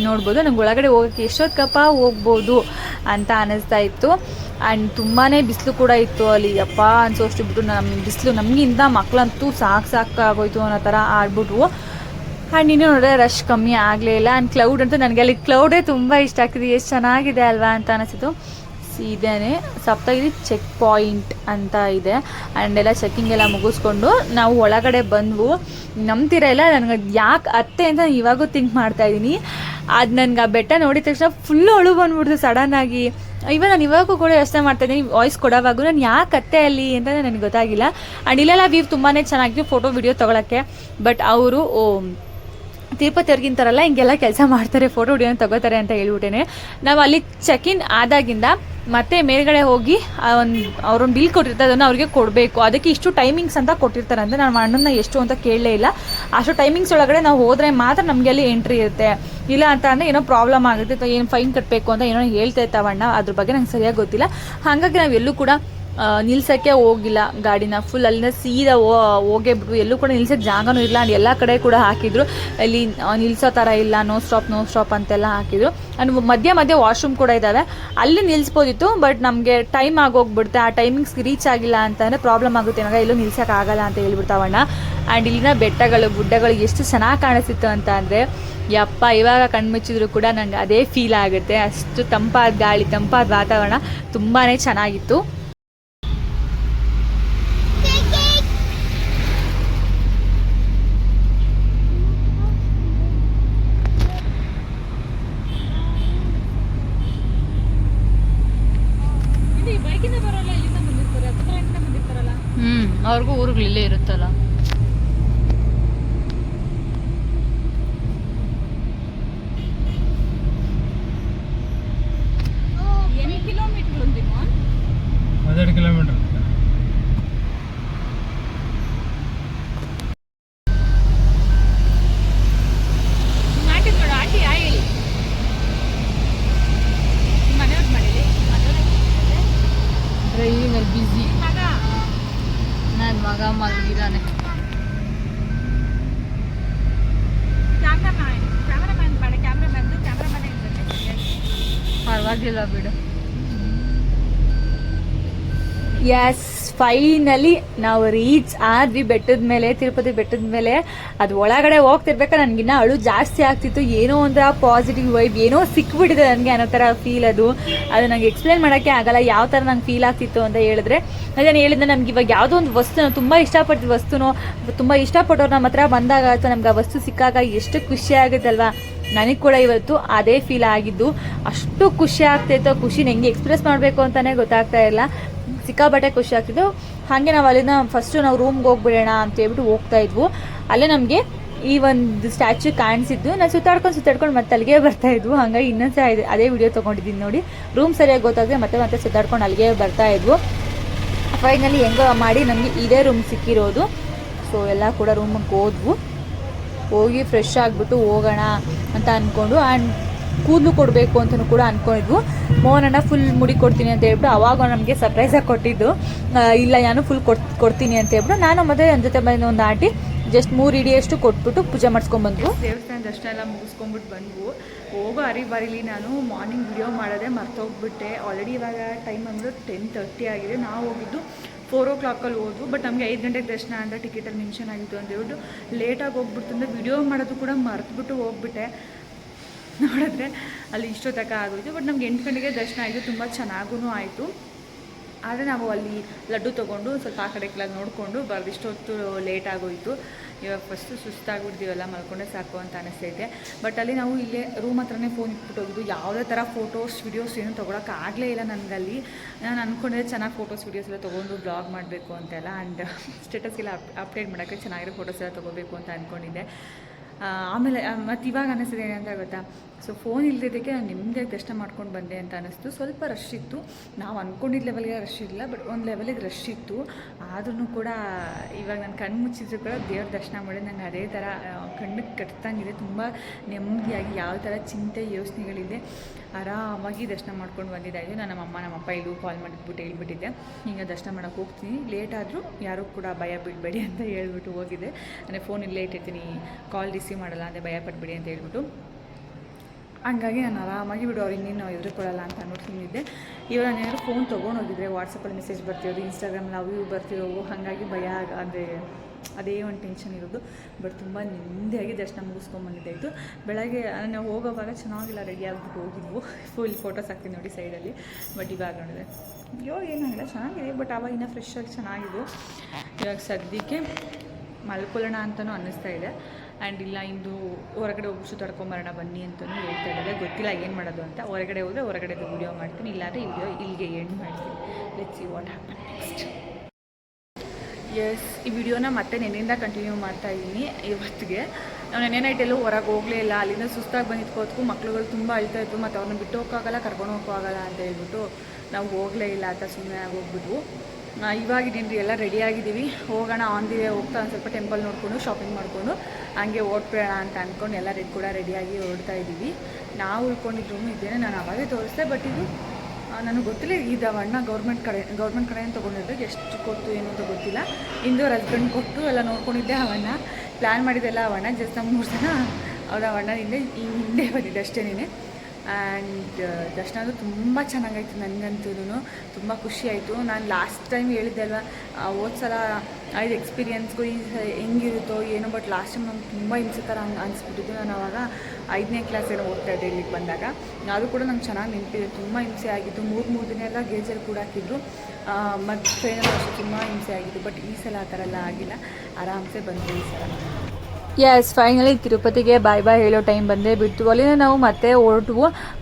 ನೋಡ್ಬೋದು, ನಂಗೆ ಒಳಗಡೆ ಹೋಗೋಕ್ಕೆ ಎಷ್ಟೊತ್ತಕ್ಕಪ್ಪ ಹೋಗ್ಬೋದು ಅಂತ ಅನ್ನಿಸ್ತಾ ಇತ್ತು. ಆ್ಯಂಡ್ ತುಂಬಾ ಬಿಸಿಲು ಕೂಡ ಇತ್ತು ಅಲ್ಲಿ. ಅಪ್ಪ ಅನ್ಸೋಷ್ಟು ಬಿಟ್ಟು ನಮ್ಮ ಬಿಸಿಲು ನಮಗಿಂತ ಮಕ್ಕಳಂತೂ ಸಾಕು ಸಾಕಾಗೋಯ್ತು ಅನ್ನೋ ಥರ ಆಡ್ಬಿಟ್ವು. ಆ್ಯಂಡ್ ನೀನು ನೋಡಿದ್ರೆ ರಶ್ ಕಮ್ಮಿ ಆಗಲೇ ಇಲ್ಲ. ಆ್ಯಂಡ್ ಕ್ಲೌಡ್ ಅಂತೂ ನನಗೆ ಅಲ್ಲಿ ಕ್ಲೌಡೇ ತುಂಬ ಇಷ್ಟ ಆಗ್ತಿದೆ. ಎಷ್ಟು ಚೆನ್ನಾಗಿದೆ ಅಲ್ವಾ ಅಂತ ಅನಿಸಿತು ಇದೇನೆ ಸಪ್ತಗಿರಿ ಚೆಕ್ ಪಾಯಿಂಟ್ ಅಂತ ಇದೆ. ಆ್ಯಂಡ್ ಎಲ್ಲ ಚೆಕ್ಕಿಂಗ್ ಎಲ್ಲ ಮುಗಿಸ್ಕೊಂಡು ನಾವು ಒಳಗಡೆ ಬಂದ್ವು. ನಂಬ್ತಿರಲ್ಲ ನನಗೆ ಯಾಕೆ ಅತ್ತೆ ಅಂತ ನಾನು ಇವಾಗೂ ಥಿಂಕ್ ಮಾಡ್ತಾ ಇದ್ದೀನಿ. ಅದು ನನಗೆ ಆ ಬೆಟ್ಟ ನೋಡಿದ ತಕ್ಷಣ ಫುಲ್ಲು ಅಳು ಬಂದ್ಬಿಡ್ತು ಸಡನ್ ಆಗಿ. ಇವಾಗ ನಾನು ಇವಾಗೂ ಕೂಡ ಯೋಚನೆ ಮಾಡ್ತಾ ಇದ್ದೀನಿ. ವಾಯ್ಸ್ ಕೊಡೋವಾಗೂ ನಾನು ಯಾಕೆ ಅತ್ತೆ ಅಲ್ಲಿ ಅಂತ ನನಗೆ ಗೊತ್ತಾಗಿಲ್ಲ. ಆ್ಯಂಡ್ ಇಲ್ಲೆಲ್ಲ ವ್ಯೂ ತುಂಬಾ ಚೆನ್ನಾಗಿತ್ತು ಫೋಟೋ ವಿಡಿಯೋ ತೊಗೊಳಕ್ಕೆ. ಬಟ್ ಅವರು ತಿರುಪತಿ ಅವ್ರಿಗಿಂತಾರಲ್ಲ ಹಿಂಗೆಲ್ಲ ಕೆಲಸ ಮಾಡ್ತಾರೆ ಫೋಟೋ ಹೊಡಿಯೋ ತಗೋತಾರೆ ಅಂತ ಹೇಳ್ಬಿಟ್ಟೇನೆ. ನಾವು ಅಲ್ಲಿ ಚೆಕ್ ಇನ್ ಆದಾಗಿಂದ ಮತ್ತೆ ಮೇಲ್ಗಡೆ ಹೋಗಿ ಒಂದು ಅವ್ರೊಂದು ಬಿಲ್ ಕೊಟ್ಟಿರ್ತಾರೆ, ಅದನ್ನು ಅವ್ರಿಗೆ ಕೊಡಬೇಕು. ಅದಕ್ಕೆ ಇಷ್ಟು ಟೈಮಿಂಗ್ಸ್ ಅಂತ ಕೊಟ್ಟಿರ್ತಾರೆ ಅಂದರೆ ನಾನು ಅಣ್ಣನ ಎಷ್ಟು ಅಂತ ಕೇಳಲೇ ಇಲ್ಲ. ಅಷ್ಟು ಟೈಮಿಂಗ್ಸ್ ಒಳಗಡೆ ನಾವು ಹೋದರೆ ಮಾತ್ರ ನಮಗೆ ಅಲ್ಲಿ ಎಂಟ್ರಿ ಇರುತ್ತೆ. ಇಲ್ಲ ಅಂತ ಅಂದರೆ ಏನೋ ಪ್ರಾಬ್ಲಮ್ ಆಗುತ್ತೆ ಅಥವಾ ಏನು ಫೈನ್ ಕಟ್ಟಬೇಕು ಅಂತ ಏನೋ ಹೇಳ್ತಾ ಇರ್ತಾವಣ್ಣ, ಅದ್ರ ಬಗ್ಗೆ ನಂಗೆ ಸರಿಯಾಗಿ ಗೊತ್ತಿಲ್ಲ. ಹಾಗಾಗಿ ನಾವು ಎಲ್ಲೂ ಕೂಡ ನಿಲ್ಸಕ್ಕೆ ಹೋಗಿಲ್ಲ ಗಾಡಿನ. ಫುಲ್ ಅಲ್ಲಿನ ಸೀದಾ ಹೋಗೇ ಬಿಟ್ಟು ಎಲ್ಲೂ ಕೂಡ ನಿಲ್ಸಕ್ಕೆ ಜಾಗನೂ ಇಲ್ಲ. ಆ್ಯಂಡ್ ಎಲ್ಲ ಕಡೆ ಕೂಡ ಹಾಕಿದ್ರು. ಅಲ್ಲಿ ನಿಲ್ಸೋ ಥರ ಇಲ್ಲ. ನೋ ಸ್ಟಾಪ್ ನೋ ಸ್ಟಾಪ್ ಅಂತೆಲ್ಲ ಹಾಕಿದ್ರು. ಆ್ಯಂಡ್ ಮಧ್ಯ, ಮಧ್ಯೆ ವಾಶ್ರೂಮ್ ಕೂಡ ಇದ್ದಾವೆ ಅಲ್ಲಿ ನಿಲ್ಸ್ಬೋದಿತ್ತು ಬಟ್ ನಮಗೆ ಟೈಮ್ ಆಗೋಗ್ಬಿಡುತ್ತೆ. ಆ ಟೈಮಿಂಗ್ಸ್ ರೀಚ್ ಆಗಿಲ್ಲ ಅಂತಂದರೆ ಪ್ರಾಬ್ಲಮ್ ಆಗುತ್ತೆ. ಇವಾಗ ಎಲ್ಲೂ ಆಗಲ್ಲ ಅಂತ ಹೇಳ್ಬಿಡ್ತಾವಣ್ಣ ಆ್ಯಂಡ್ ಇಲ್ಲಿನ ಬೆಟ್ಟಗಳು, ಗುಡ್ಡಗಳು ಎಷ್ಟು ಚೆನ್ನಾಗಿ ಕಾಣಿಸ್ತಿತ್ತು ಅಂತ ಅಂದರೆ, ಯಪ್ಪ, ಇವಾಗ ಕಣ್ಮುಚ್ಚಿದ್ರು ಕೂಡ ನಂಗೆ ಅದೇ ಫೀಲ್ ಆಗುತ್ತೆ. ಅಷ್ಟು ತಂಪಾದ ಗಾಳಿ, ತಂಪಾದ ವಾತಾವರಣ. ತುಂಬಾ ಚೆನ್ನಾಗಿತ್ತು. ಅವ್ರಿಗೂ ಊರುಗಳು ಇಲ್ಲೇ ಇರುತ್ತಲ್ಲ ಹದಿನೆರಡು ಕಿಲೋಮೀಟರ್ ಡ್ರೈವಿಂಗ್ ಅಲ್ಲಿ ಬಿಸಿ ನನ್ನ ಮಗ ಮಲಗಿದಾನೆ ಪರವಾಗಿಲ್ಲ ಬಿಡು ಎಸ್ ಫೈನಲಿ ನಾವು ರೀಚ್ ಆದ್ವಿ ಬೆಟ್ಟದ ಮೇಲೆ, ತಿರುಪತಿ ಬೆಟ್ಟದ ಮೇಲೆ. ಅದು ಒಳಗಡೆ ಹೋಗ್ತಿರ್ಬೇಕಾದ್ರೆ ನನಗಿನ್ನ ಅಳು ಜಾಸ್ತಿ ಆಗ್ತಿತ್ತು. ಏನೋ ಒಂಥರ ಪಾಸಿಟಿವ್ ವೈಬ್ ಏನೋ ಸಿಕ್ಬಿಟ್ಟಿದೆ ನನಗೆ ಅನ್ನೋ ಥರ ಫೀಲ್ ಅದು. ಅದು ನಂಗೆ ಎಕ್ಸ್ಪ್ಲೇನ್ ಮಾಡೋಕ್ಕೆ ಆಗಲ್ಲ, ಯಾವ ಥರ ನಂಗೆ ಫೀಲ್ ಆಗ್ತಿತ್ತು ಅಂತ ಹೇಳಿದ್ರೆ. ಅದೇನು ಹೇಳಿದ್ರೆ ನಮ್ಗೆ ಇವಾಗ ಯಾವುದೋ ಒಂದು ವಸ್ತು, ನಾವು ತುಂಬ ಇಷ್ಟಪಟ್ಟಿದ ವಸ್ತುನೋ, ತುಂಬ ಇಷ್ಟಪಟ್ಟವ್ರು ನಮ್ಮ ಹತ್ರ ಬಂದಾಗ ಅಥವಾ ನಮ್ಗೆ ಆ ವಸ್ತು ಸಿಕ್ಕಾಗ ಎಷ್ಟು ಖುಷಿ ಆಗುತ್ತಲ್ವಾ? ನನಗೆ ಕೂಡ ಇವತ್ತು ಅದೇ ಫೀಲ್ ಆಗಿದ್ದು. ಅಷ್ಟು ಖುಷಿ ಆಗ್ತಾಯಿತ್ತು ಖುಷಿನ ಹೆಂಗೆ ಎಕ್ಸ್ಪ್ರೆಸ್ ಮಾಡಬೇಕು ಅಂತಲೇ ಗೊತ್ತಾಗ್ತಾ ಇಲ್ಲ. ಸಿಕ್ಕಾಬಟ್ಟೆ ಖುಷಿ ಆಗ್ತಿದ್ದು ಹಾಗೆ ನಾವು ಅಲ್ಲಿಂದ ಫಸ್ಟು ನಾವು ರೂಮ್ಗೆ ಹೋಗ್ಬಿಡೋಣ ಅಂತ ಹೇಳ್ಬಿಟ್ಟು ಹೋಗ್ತಾ ಇದ್ವು. ಅಲ್ಲೇ ನಮಗೆ ಈ ಒಂದು ಸ್ಟ್ಯಾಚು ಕಾಣಿಸಿದ್ದು. ನಾನು ಸುತ್ತಾಡ್ಕೊಂಡು ಸುತ್ತಾಡ್ಕೊಂಡು ಮತ್ತೆ ಅಲ್ಲಿಗೆ ಬರ್ತಾ ಇದ್ವು. ಇನ್ನೊಂದು ಸಹ ಇದೆ ಅದೇ ವಿಡಿಯೋ ತೊಗೊಂಡಿದ್ದೀನಿ ನೋಡಿ. ರೂಮ್ ಸರಿಯಾಗಿ ಗೊತ್ತಾಗದೆ ಮತ್ತೆ ಮತ್ತೆ ಸುತ್ತಾಡ್ಕೊಂಡು ಅಲ್ಲಿಗೆ ಬರ್ತಾ ಇದ್ವು. ಫೈನಲಿ ಹೆಂಗೋ ಮಾಡಿ ನಮಗೆ ಇದೇ ರೂಮ್ ಸಿಕ್ಕಿರೋದು. ಸೊ ಎಲ್ಲ ಕೂಡ ರೂಮಿಗೆ ಹೋದ್ವು. ಹೋಗಿ ಫ್ರೆಶ್ ಆಗಿಬಿಟ್ಟು ಹೋಗೋಣ ಅಂತ ಅಂದ್ಕೊಂಡು ಆ್ಯಂಡ್ ಕೂದಲು ಕೊಡಬೇಕು ಅಂತಲೂ ಕೂಡ ಅಂದ್ಕೊಂಡಿದ್ವು ಮೋಹನಣ್ಣ ಫುಲ್ ಮುಡಿ ಕೊಡ್ತೀನಿ ಅಂತ ಹೇಳ್ಬಿಟ್ಟು ಅವಾಗ ನಮಗೆ ಸರ್ಪ್ರೈಸಾಗಿ ಕೊಟ್ಟಿದ್ದು. ಇಲ್ಲ ನಾನು ಫುಲ್ ಕೊಡ್, ಕೊಡ್ತೀನಿ ಅಂತ ಹೇಳ್ಬಿಟ್ಟು ನಾನು ಮತ್ತೆ ನನ್ನ ಜೊತೆ ಬಂದ ಒಂದು ಆಂಟಿ ಜಸ್ಟ್ ಮೂರು ಇಡಿಯಷ್ಟು ಕೊಟ್ಬಿಟ್ಟು ಪೂಜೆ ಮಾಡಿಸ್ಕೊಂಡ್ಬಂದ್ವು ದೇವಸ್ಥಾನ ದರ್ಶನ ಎಲ್ಲ ಮುಗಿಸ್ಕೊಂಡ್ಬಿಟ್ಟು ಬಂದ್ವು. ಹೋಗೋ ಬರೀಲಿ, ನಾನು ಮಾರ್ನಿಂಗ್ ವಿಡಿಯೋ ಮಾಡೋದೇ ಮರ್ತೋಗ್ಬಿಟ್ಟೆ. ಆಲ್ರೆಡಿ ಇವಾಗ ಟೈಮ್ ಅಂದರೆ ಟೆನ್ ತರ್ಟಿ ಆಗಿದೆ. ನಾವು ಹೋಗಿದ್ದು ಫೋರ್ ಓ ಕ್ಲಾಕಲ್ಲಿ ಹೋದ್ವು. ಬಟ್ ನಮಗೆ ಐದು ಗಂಟೆಗೆ ದರ್ಶನ ಅಂದರೆ ಟಿಕೆಟಲ್ಲಿ ಮೆನ್ಷನ್ ಆಗಿತ್ತು ಅಂತ ಹೇಳ್ಬಿಟ್ಟು ಲೇಟಾಗಿ ಹೋಗ್ಬಿಟ್ಟು ಅಂದರೆ ವಿಡಿಯೋ ಮಾಡೋದು ಕೂಡ ಮರೆತುಬಿಟ್ಟು ಹೋಗ್ಬಿಟ್ಟೆ. ನೋಡಿದ್ರೆ ಅಲ್ಲಿ ಇಷ್ಟೊತ್ತಕ ಆಗೋಯ್ತು. ಬಟ್ ನಮ್ಗೆ ಎಂಟು ಗಂಟೆಗೆ ದರ್ಶನ ಆಯಿತು. ತುಂಬ ಚೆನ್ನಾಗೂ ಆಯಿತು. ಆದರೆ ನಾವು ಅಲ್ಲಿ ಲಡ್ಡು ತೊಗೊಂಡು ಸ್ವಲ್ಪ ಆ ಕಡೆ ಕೆಳಗೆ ನೋಡಿಕೊಂಡು ಬರೆದಿಷ್ಟೊತ್ತು ಲೇಟ್ ಆಗೋಯಿತು. ಇವಾಗ ಫಸ್ಟು ಸುಸ್ತಾಗ್ಬಿಡ್ತೀವಲ್ಲ ಮಲ್ಕೊಂಡೆ ಸಾಕು ಅಂತ ಅನಿಸ್ತೈತೆ ಬಟ್ ಅಲ್ಲಿ ನಾವು ಇಲ್ಲೇ ರೂಮ್ ಹತ್ರನೇ ಫೋನ್ ಇಟ್ಬಿಟ್ಟು ಹೋಗಿದ್ದು. ಯಾವುದೇ ಥರ ಫೋಟೋಸ್ ವೀಡಿಯೋಸ್ ಏನು ತೊಗೊಳಕ್ಕೆ ಆಗಲೇ ಇಲ್ಲ ನನಗಲ್ಲಿ. ನಾನು ಅಂದ್ಕೊಂಡಿದ್ದೆ ಚೆನ್ನಾಗಿ ಫೋಟೋಸ್ ವೀಡಿಯೋಸ್ ಎಲ್ಲ ತೊಗೊಂಡು ಬ್ಲಾಗ್ ಮಾಡಬೇಕು ಅಂತೆಲ್ಲ. ಆ್ಯಂಡ್ ಸ್ಟೇಟಸ್ ಎಲ್ಲ ಅಪ್ ಅಪ್ಡೇಟ್ ಮಾಡೋಕ್ಕೆ ಚೆನ್ನಾಗಿರೋ ಫೋಟೋಸ್ ಎಲ್ಲ ತೊಗೋಬೇಕು ಅಂತ ಅಂದ್ಕೊಂಡಿದ್ದೆ ಆಮೇಲೆ ಮತ್ತು ಇವಾಗ ಅನಿಸ್ತಿದೆ ಏನಂತ ಗೊತ್ತಾ? ಸೊ ಫೋನ್ ಇಲ್ದಿದ್ದಕ್ಕೆ ನಾನು ನಿಮ್ಮದೇ ದರ್ಶನ ಮಾಡ್ಕೊಂಡು ಬಂದೆ ಅಂತ ಅನ್ನಿಸ್ತು ಸ್ವಲ್ಪ ರಶ್ ಇತ್ತು. ನಾವು ಅಂದ್ಕೊಂಡಿದ್ದ ಲೆವೆಲ್ಗೆ ರಶ್ ಇಲ್ಲ ಬಟ್ ಒಂದು ಲೆವೆಲಿಗೆ ರಶ್ ಇತ್ತು. ಆದ್ರೂ ಕೂಡ ಇವಾಗ ನಾನು ಕಣ್ಣು ಮುಚ್ಚಿದ್ರು ಕೂಡ ದೇವ್ರ ದರ್ಶನ ಮಾಡಿ ನಾನು ಅದೇ ಥರ ಕಣ್ಣಿಗೆ ಕಟ್ತಂಗಿದೆ. ತುಂಬ ನೆಮ್ಮದಿಯಾಗಿ ಯಾವ ಥರ ಚಿಂತೆ, ಯೋಚನೆಗಳಿದೆ. ಆರಾಮಾಗಿ ದರ್ಶನ ಮಾಡ್ಕೊಂಡು ಬಂದಿದ್ದಾಯಿತು ನಾನು ನಮ್ಮಮ್ಮ, ನಮ್ಮಪ್ಪ ಇಲ್ಲೂ ಕಾಲ್ ಮಾಡಿಬಿಟ್ಟು ಹೇಳ್ಬಿಟ್ಟಿದ್ದೆ. ಹಿಂಗೆ ದರ್ಶನ ಮಾಡೋಕೆ ಹೋಗ್ತೀನಿ. ಲೇಟ್ ಆದರೂ ಯಾರೂ ಕೂಡ ಭಯ ಬಿಡಬೇಡಿ ಅಂತ ಹೇಳ್ಬಿಟ್ಟು ಹೋಗಿದ್ದೆ. ಅಂದರೆ ಫೋನ್ ಇಲ್ಲೇ ಇಟ್ಟಿರ್ತೀನಿ. ಕಾಲ್ ರಿಸೀವ್ ಮಾಡಲ್ಲ ಅಂದರೆ ಭಯ ಪಡ್ಬೇಡಿ ಅಂತ ಹೇಳ್ಬಿಟ್ಟು. ಹಂಗಾಗಿ ನಾನು ಆರಾಮಾಗಿ ಬಿಡು ಅವ್ರು ಇನ್ನೇನು ಎದುರುಕೊಳ್ಳಲ್ಲ ಅಂತ ಸುಮ್ಮನಿದ್ದೆ ಇವಾಗ ನಾನು ಏನಾದ್ರು ಫೋನ್ ತೊಗೊಂಡೋಗಿದ್ರೆ ವಾಟ್ಸಪ್ಪಲ್ಲಿ ಮೆಸೇಜ್ ಬರ್ತಿರೋದು ಇನ್ಸ್ಟಾಗ್ರಾಮಲ್ಲಿ ಅವು ಇವು ಬರ್ತಿರೋವು, ಹಾಗಾಗಿ ಭಯ ಅಂದರೆ ಅದೇ ಒಂದು ಟೆನ್ಷನ್ ಇರೋದು. ಬಟ್ ತುಂಬ ನೆಮ್ಮದಿಯಾಗಿ ದರ್ಶನ ಮುಗಿಸ್ಕೊಂಬಂದಿದ್ದಾಯಿತು ಬೆಳಗ್ಗೆ ನಾನು ಹೋಗೋವಾಗ ಚೆನ್ನಾಗಿಲ್ಲ ರೆಡಿ ಆಗಿಬಿಟ್ಟು ಹೋಗಿದ್ವು. ಫುಲ್ ಫೋಟೋಸ್ ಹಾಕ್ತೀನಿ ನೋಡಿ ಸೈಡಲ್ಲಿ ಬಟ್ ಇವಾಗ ನೋಡಿದೆ ಇವಾಗ ಏನಾಗಿಲ್ಲ, ಚೆನ್ನಾಗಿದೆ. ಬಟ್ ಆವಾಗ ಇನ್ನೂ ಫ್ರೆಶ್ ಆಗಿ ಚೆನ್ನಾಗಿದ್ವು ಇವಾಗ ಸದ್ಯಕ್ಕೆ ಮಲ್ಕೊಳ್ಳೋಣ ಅಂತಲೂ ಅನ್ನಿಸ್ತಾ ಇದೆ. ಆ್ಯಂಡ್ ಇಲ್ಲ, ಇಂದು ಹೊರಗಡೆ ಹೋಗಿ ಸುತ್ತಾಡ್ಕೊಂಬರೋಣ ಬನ್ನಿ ಅಂತಲೂ ಹೇಳ್ತಾ ಇದ್ದಾರೆ. ಗೊತ್ತಿಲ್ಲ ಏನು ಮಾಡೋದು ಅಂತ. ಹೊರಗಡೆ ಹೋದರೆ ಹೊರಗಡೆ ವಿಡಿಯೋ ಮಾಡ್ತೀನಿ. ಇಲ್ಲಾಂದರೆ ವಿಡಿಯೋ ಇಲ್ಲಿಗೆ ಎಂಡ್ ಮಾಡ್ತೀನಿ. Let's see what happen next S ಈ ವಿಡಿಯೋನ ಮತ್ತೆ ನೆನೆಯಿಂದ ಕಂಟಿನ್ಯೂ ಮಾಡ್ತಾ ಇದ್ದೀನಿ ಇವತ್ತಿಗೆ. ನಾವು ನೆನೆ ನೈಟ್ ಎಲ್ಲೂ ಹೊರಗೆ ಹೋಗಲೇ ಇಲ್ಲ. ಅಲ್ಲಿಂದ ಸುಸ್ತಾಗಿ ಬಂದಿದ್ಕೋದ್ಕು ಮಕ್ಳುಗಳು ತುಂಬ ಅಳ್ತಾ ಇದ್ವು ಮತ್ತು ಅವ್ರನ್ನ ಬಿಟ್ಟು ಹೋಗೋಕ್ಕಾಗಲ್ಲ ಕರ್ಕೊಂಡು ಹೋಗೋಕ್ಕಾಗಲ್ಲ ಅಂತ ಹೇಳ್ಬಿಟ್ಟು ನಾವು ಹೋಗಲೇ ಇಲ್ಲ ಅಂತ ಸುಮ್ಮನೆ ಆಗೋಗ್ಬಿಟ್ವು ಇವಾಗಿದ್ದೀನಿ ಎಲ್ಲ ರೆಡಿ ಆಗಿದ್ದೀವಿ. ಹೋಗೋಣ ಆನ್ ದಿ ವೇ ಹೋಗ್ತಾ ಒಂದು ಸ್ವಲ್ಪ ಟೆಂಪಲ್ ನೋಡಿಕೊಂಡು ಶಾಪಿಂಗ್ ಮಾಡಿಕೊಂಡು, ಹಂಗೆ ಓಡ್ಬೇಡ ಅಂತ ಅಂದ್ಕೊಂಡು ಎಲ್ಲ ರೆಡಿ ಕೂಡ ರೆಡಿಯಾಗಿ ಓಡ್ತಾ ಇದ್ದೀವಿ. ನಾವು ಉಳ್ಕೊಂಡಿದ್ರು ಇದ್ದೇನೆ, ನಾನು ಅವಾಗೇ ತೋರಿಸ್ದೆ ಬಟ್ ಇದು ನನಗೆ ಗೊತ್ತಿಲ್ಲ, ಇದು ಅಣ್ಣ ಗೌರ್ಮೆಂಟ್ ಕಡೆ ಗೌರ್ಮೆಂಟ್ ಕಡೆಯಿಂದ ತೊಗೊಂಡಿದ್ದು ಎಷ್ಟು ಕೊಟ್ಟು ಏನು ಅಂತ ಗೊತ್ತಿಲ್ಲ. ಇಂದು ಅವ್ರ ಹಸ್ಬೆಂಡ್ ಕೊಟ್ಟು ಎಲ್ಲ ನೋಡ್ಕೊಂಡಿದ್ದೆ ಅವಣ್ಣ ಪ್ಲ್ಯಾನ್ ಮಾಡಿದ್ದೆಲ್ಲ ಅವಣ್ಣ ಜಸ್ಟ್ ನಮ್ಮ ಮೂರು ಜನ, ಅವ್ರ ಅವಣ್ಣನಿಂದ ಈ ಹಿಂದೆ ಬಂದಿದ್ದೆ ಅಷ್ಟೇನೇ ಆ್ಯಂಡ್ ದರ್ಶನ ಅಂದರೆ ತುಂಬ ಚೆನ್ನಾಗಾಯ್ತು ನನಗಂತೂ ತುಂಬ ಖುಷಿ ಆಯಿತು ನಾನು ಲಾಸ್ಟ್ ಟೈಮ್ ಹೇಳಿದ್ದೆ ಅಲ್ವಾ ಹೋದ ಸಲ ಐದು ಎಕ್ಸ್ಪೀರಿಯನ್ಸ್ಗೂ ಈ ಹೆಂಗಿರುತ್ತೋ ಏನೋ ಬಟ್ ಲಾಸ್ಟ್ ಟೈಮ್ ನಂಗೆ ತುಂಬ ಹಿಂಸೆ ಥರ ಹಂಗೆ ಅನಿಸ್ಬಿಟ್ಟಿದ್ದು ನಾನು ಅವಾಗ ಐದನೇ ಕ್ಲಾಸ್ ಏನೋ ಓದ್ತಾ ಇದ್ದೆ ಇಲ್ಲಿಗೆ ಬಂದಾಗ. ಅದು ಕೂಡ ನಂಗೆ ಚೆನ್ನಾಗಿ ನೆನಪಿದೆ. ತುಂಬ ಹಿಂಸೆ ಆಗಿತ್ತು ಮೂರು ಮೂರು ದಿನ ಎಲ್ಲ ಗೇಜಲ್ಲಿ ಕೂಡ ಹಾಕಿದ್ರು. ಮತ್ತು ಟ್ರೈನಲ್ಲಿ ಅಷ್ಟು ತುಂಬ ಹಿಂಸೆ ಆಗಿತ್ತು ಬಟ್ ಈ ಸಲ ಆ ಥರ ಎಲ್ಲ ಆಗಿಲ್ಲ. ಆರಾಮ್ಸೆ ಬಂತು ಈ ಸಲ. ಎಸ್ ಫೈನಲಿ ತಿರುಪತಿಗೆ ಬಾಯ್ ಬಾಯ್ ಹೇಳೋ ಟೈಮ್ ಬಂದೇ ಬಿಡ್ತು. ಅಲ್ಲಿಂದ ನಾವು ಮತ್ತೆ ಹೊರಟು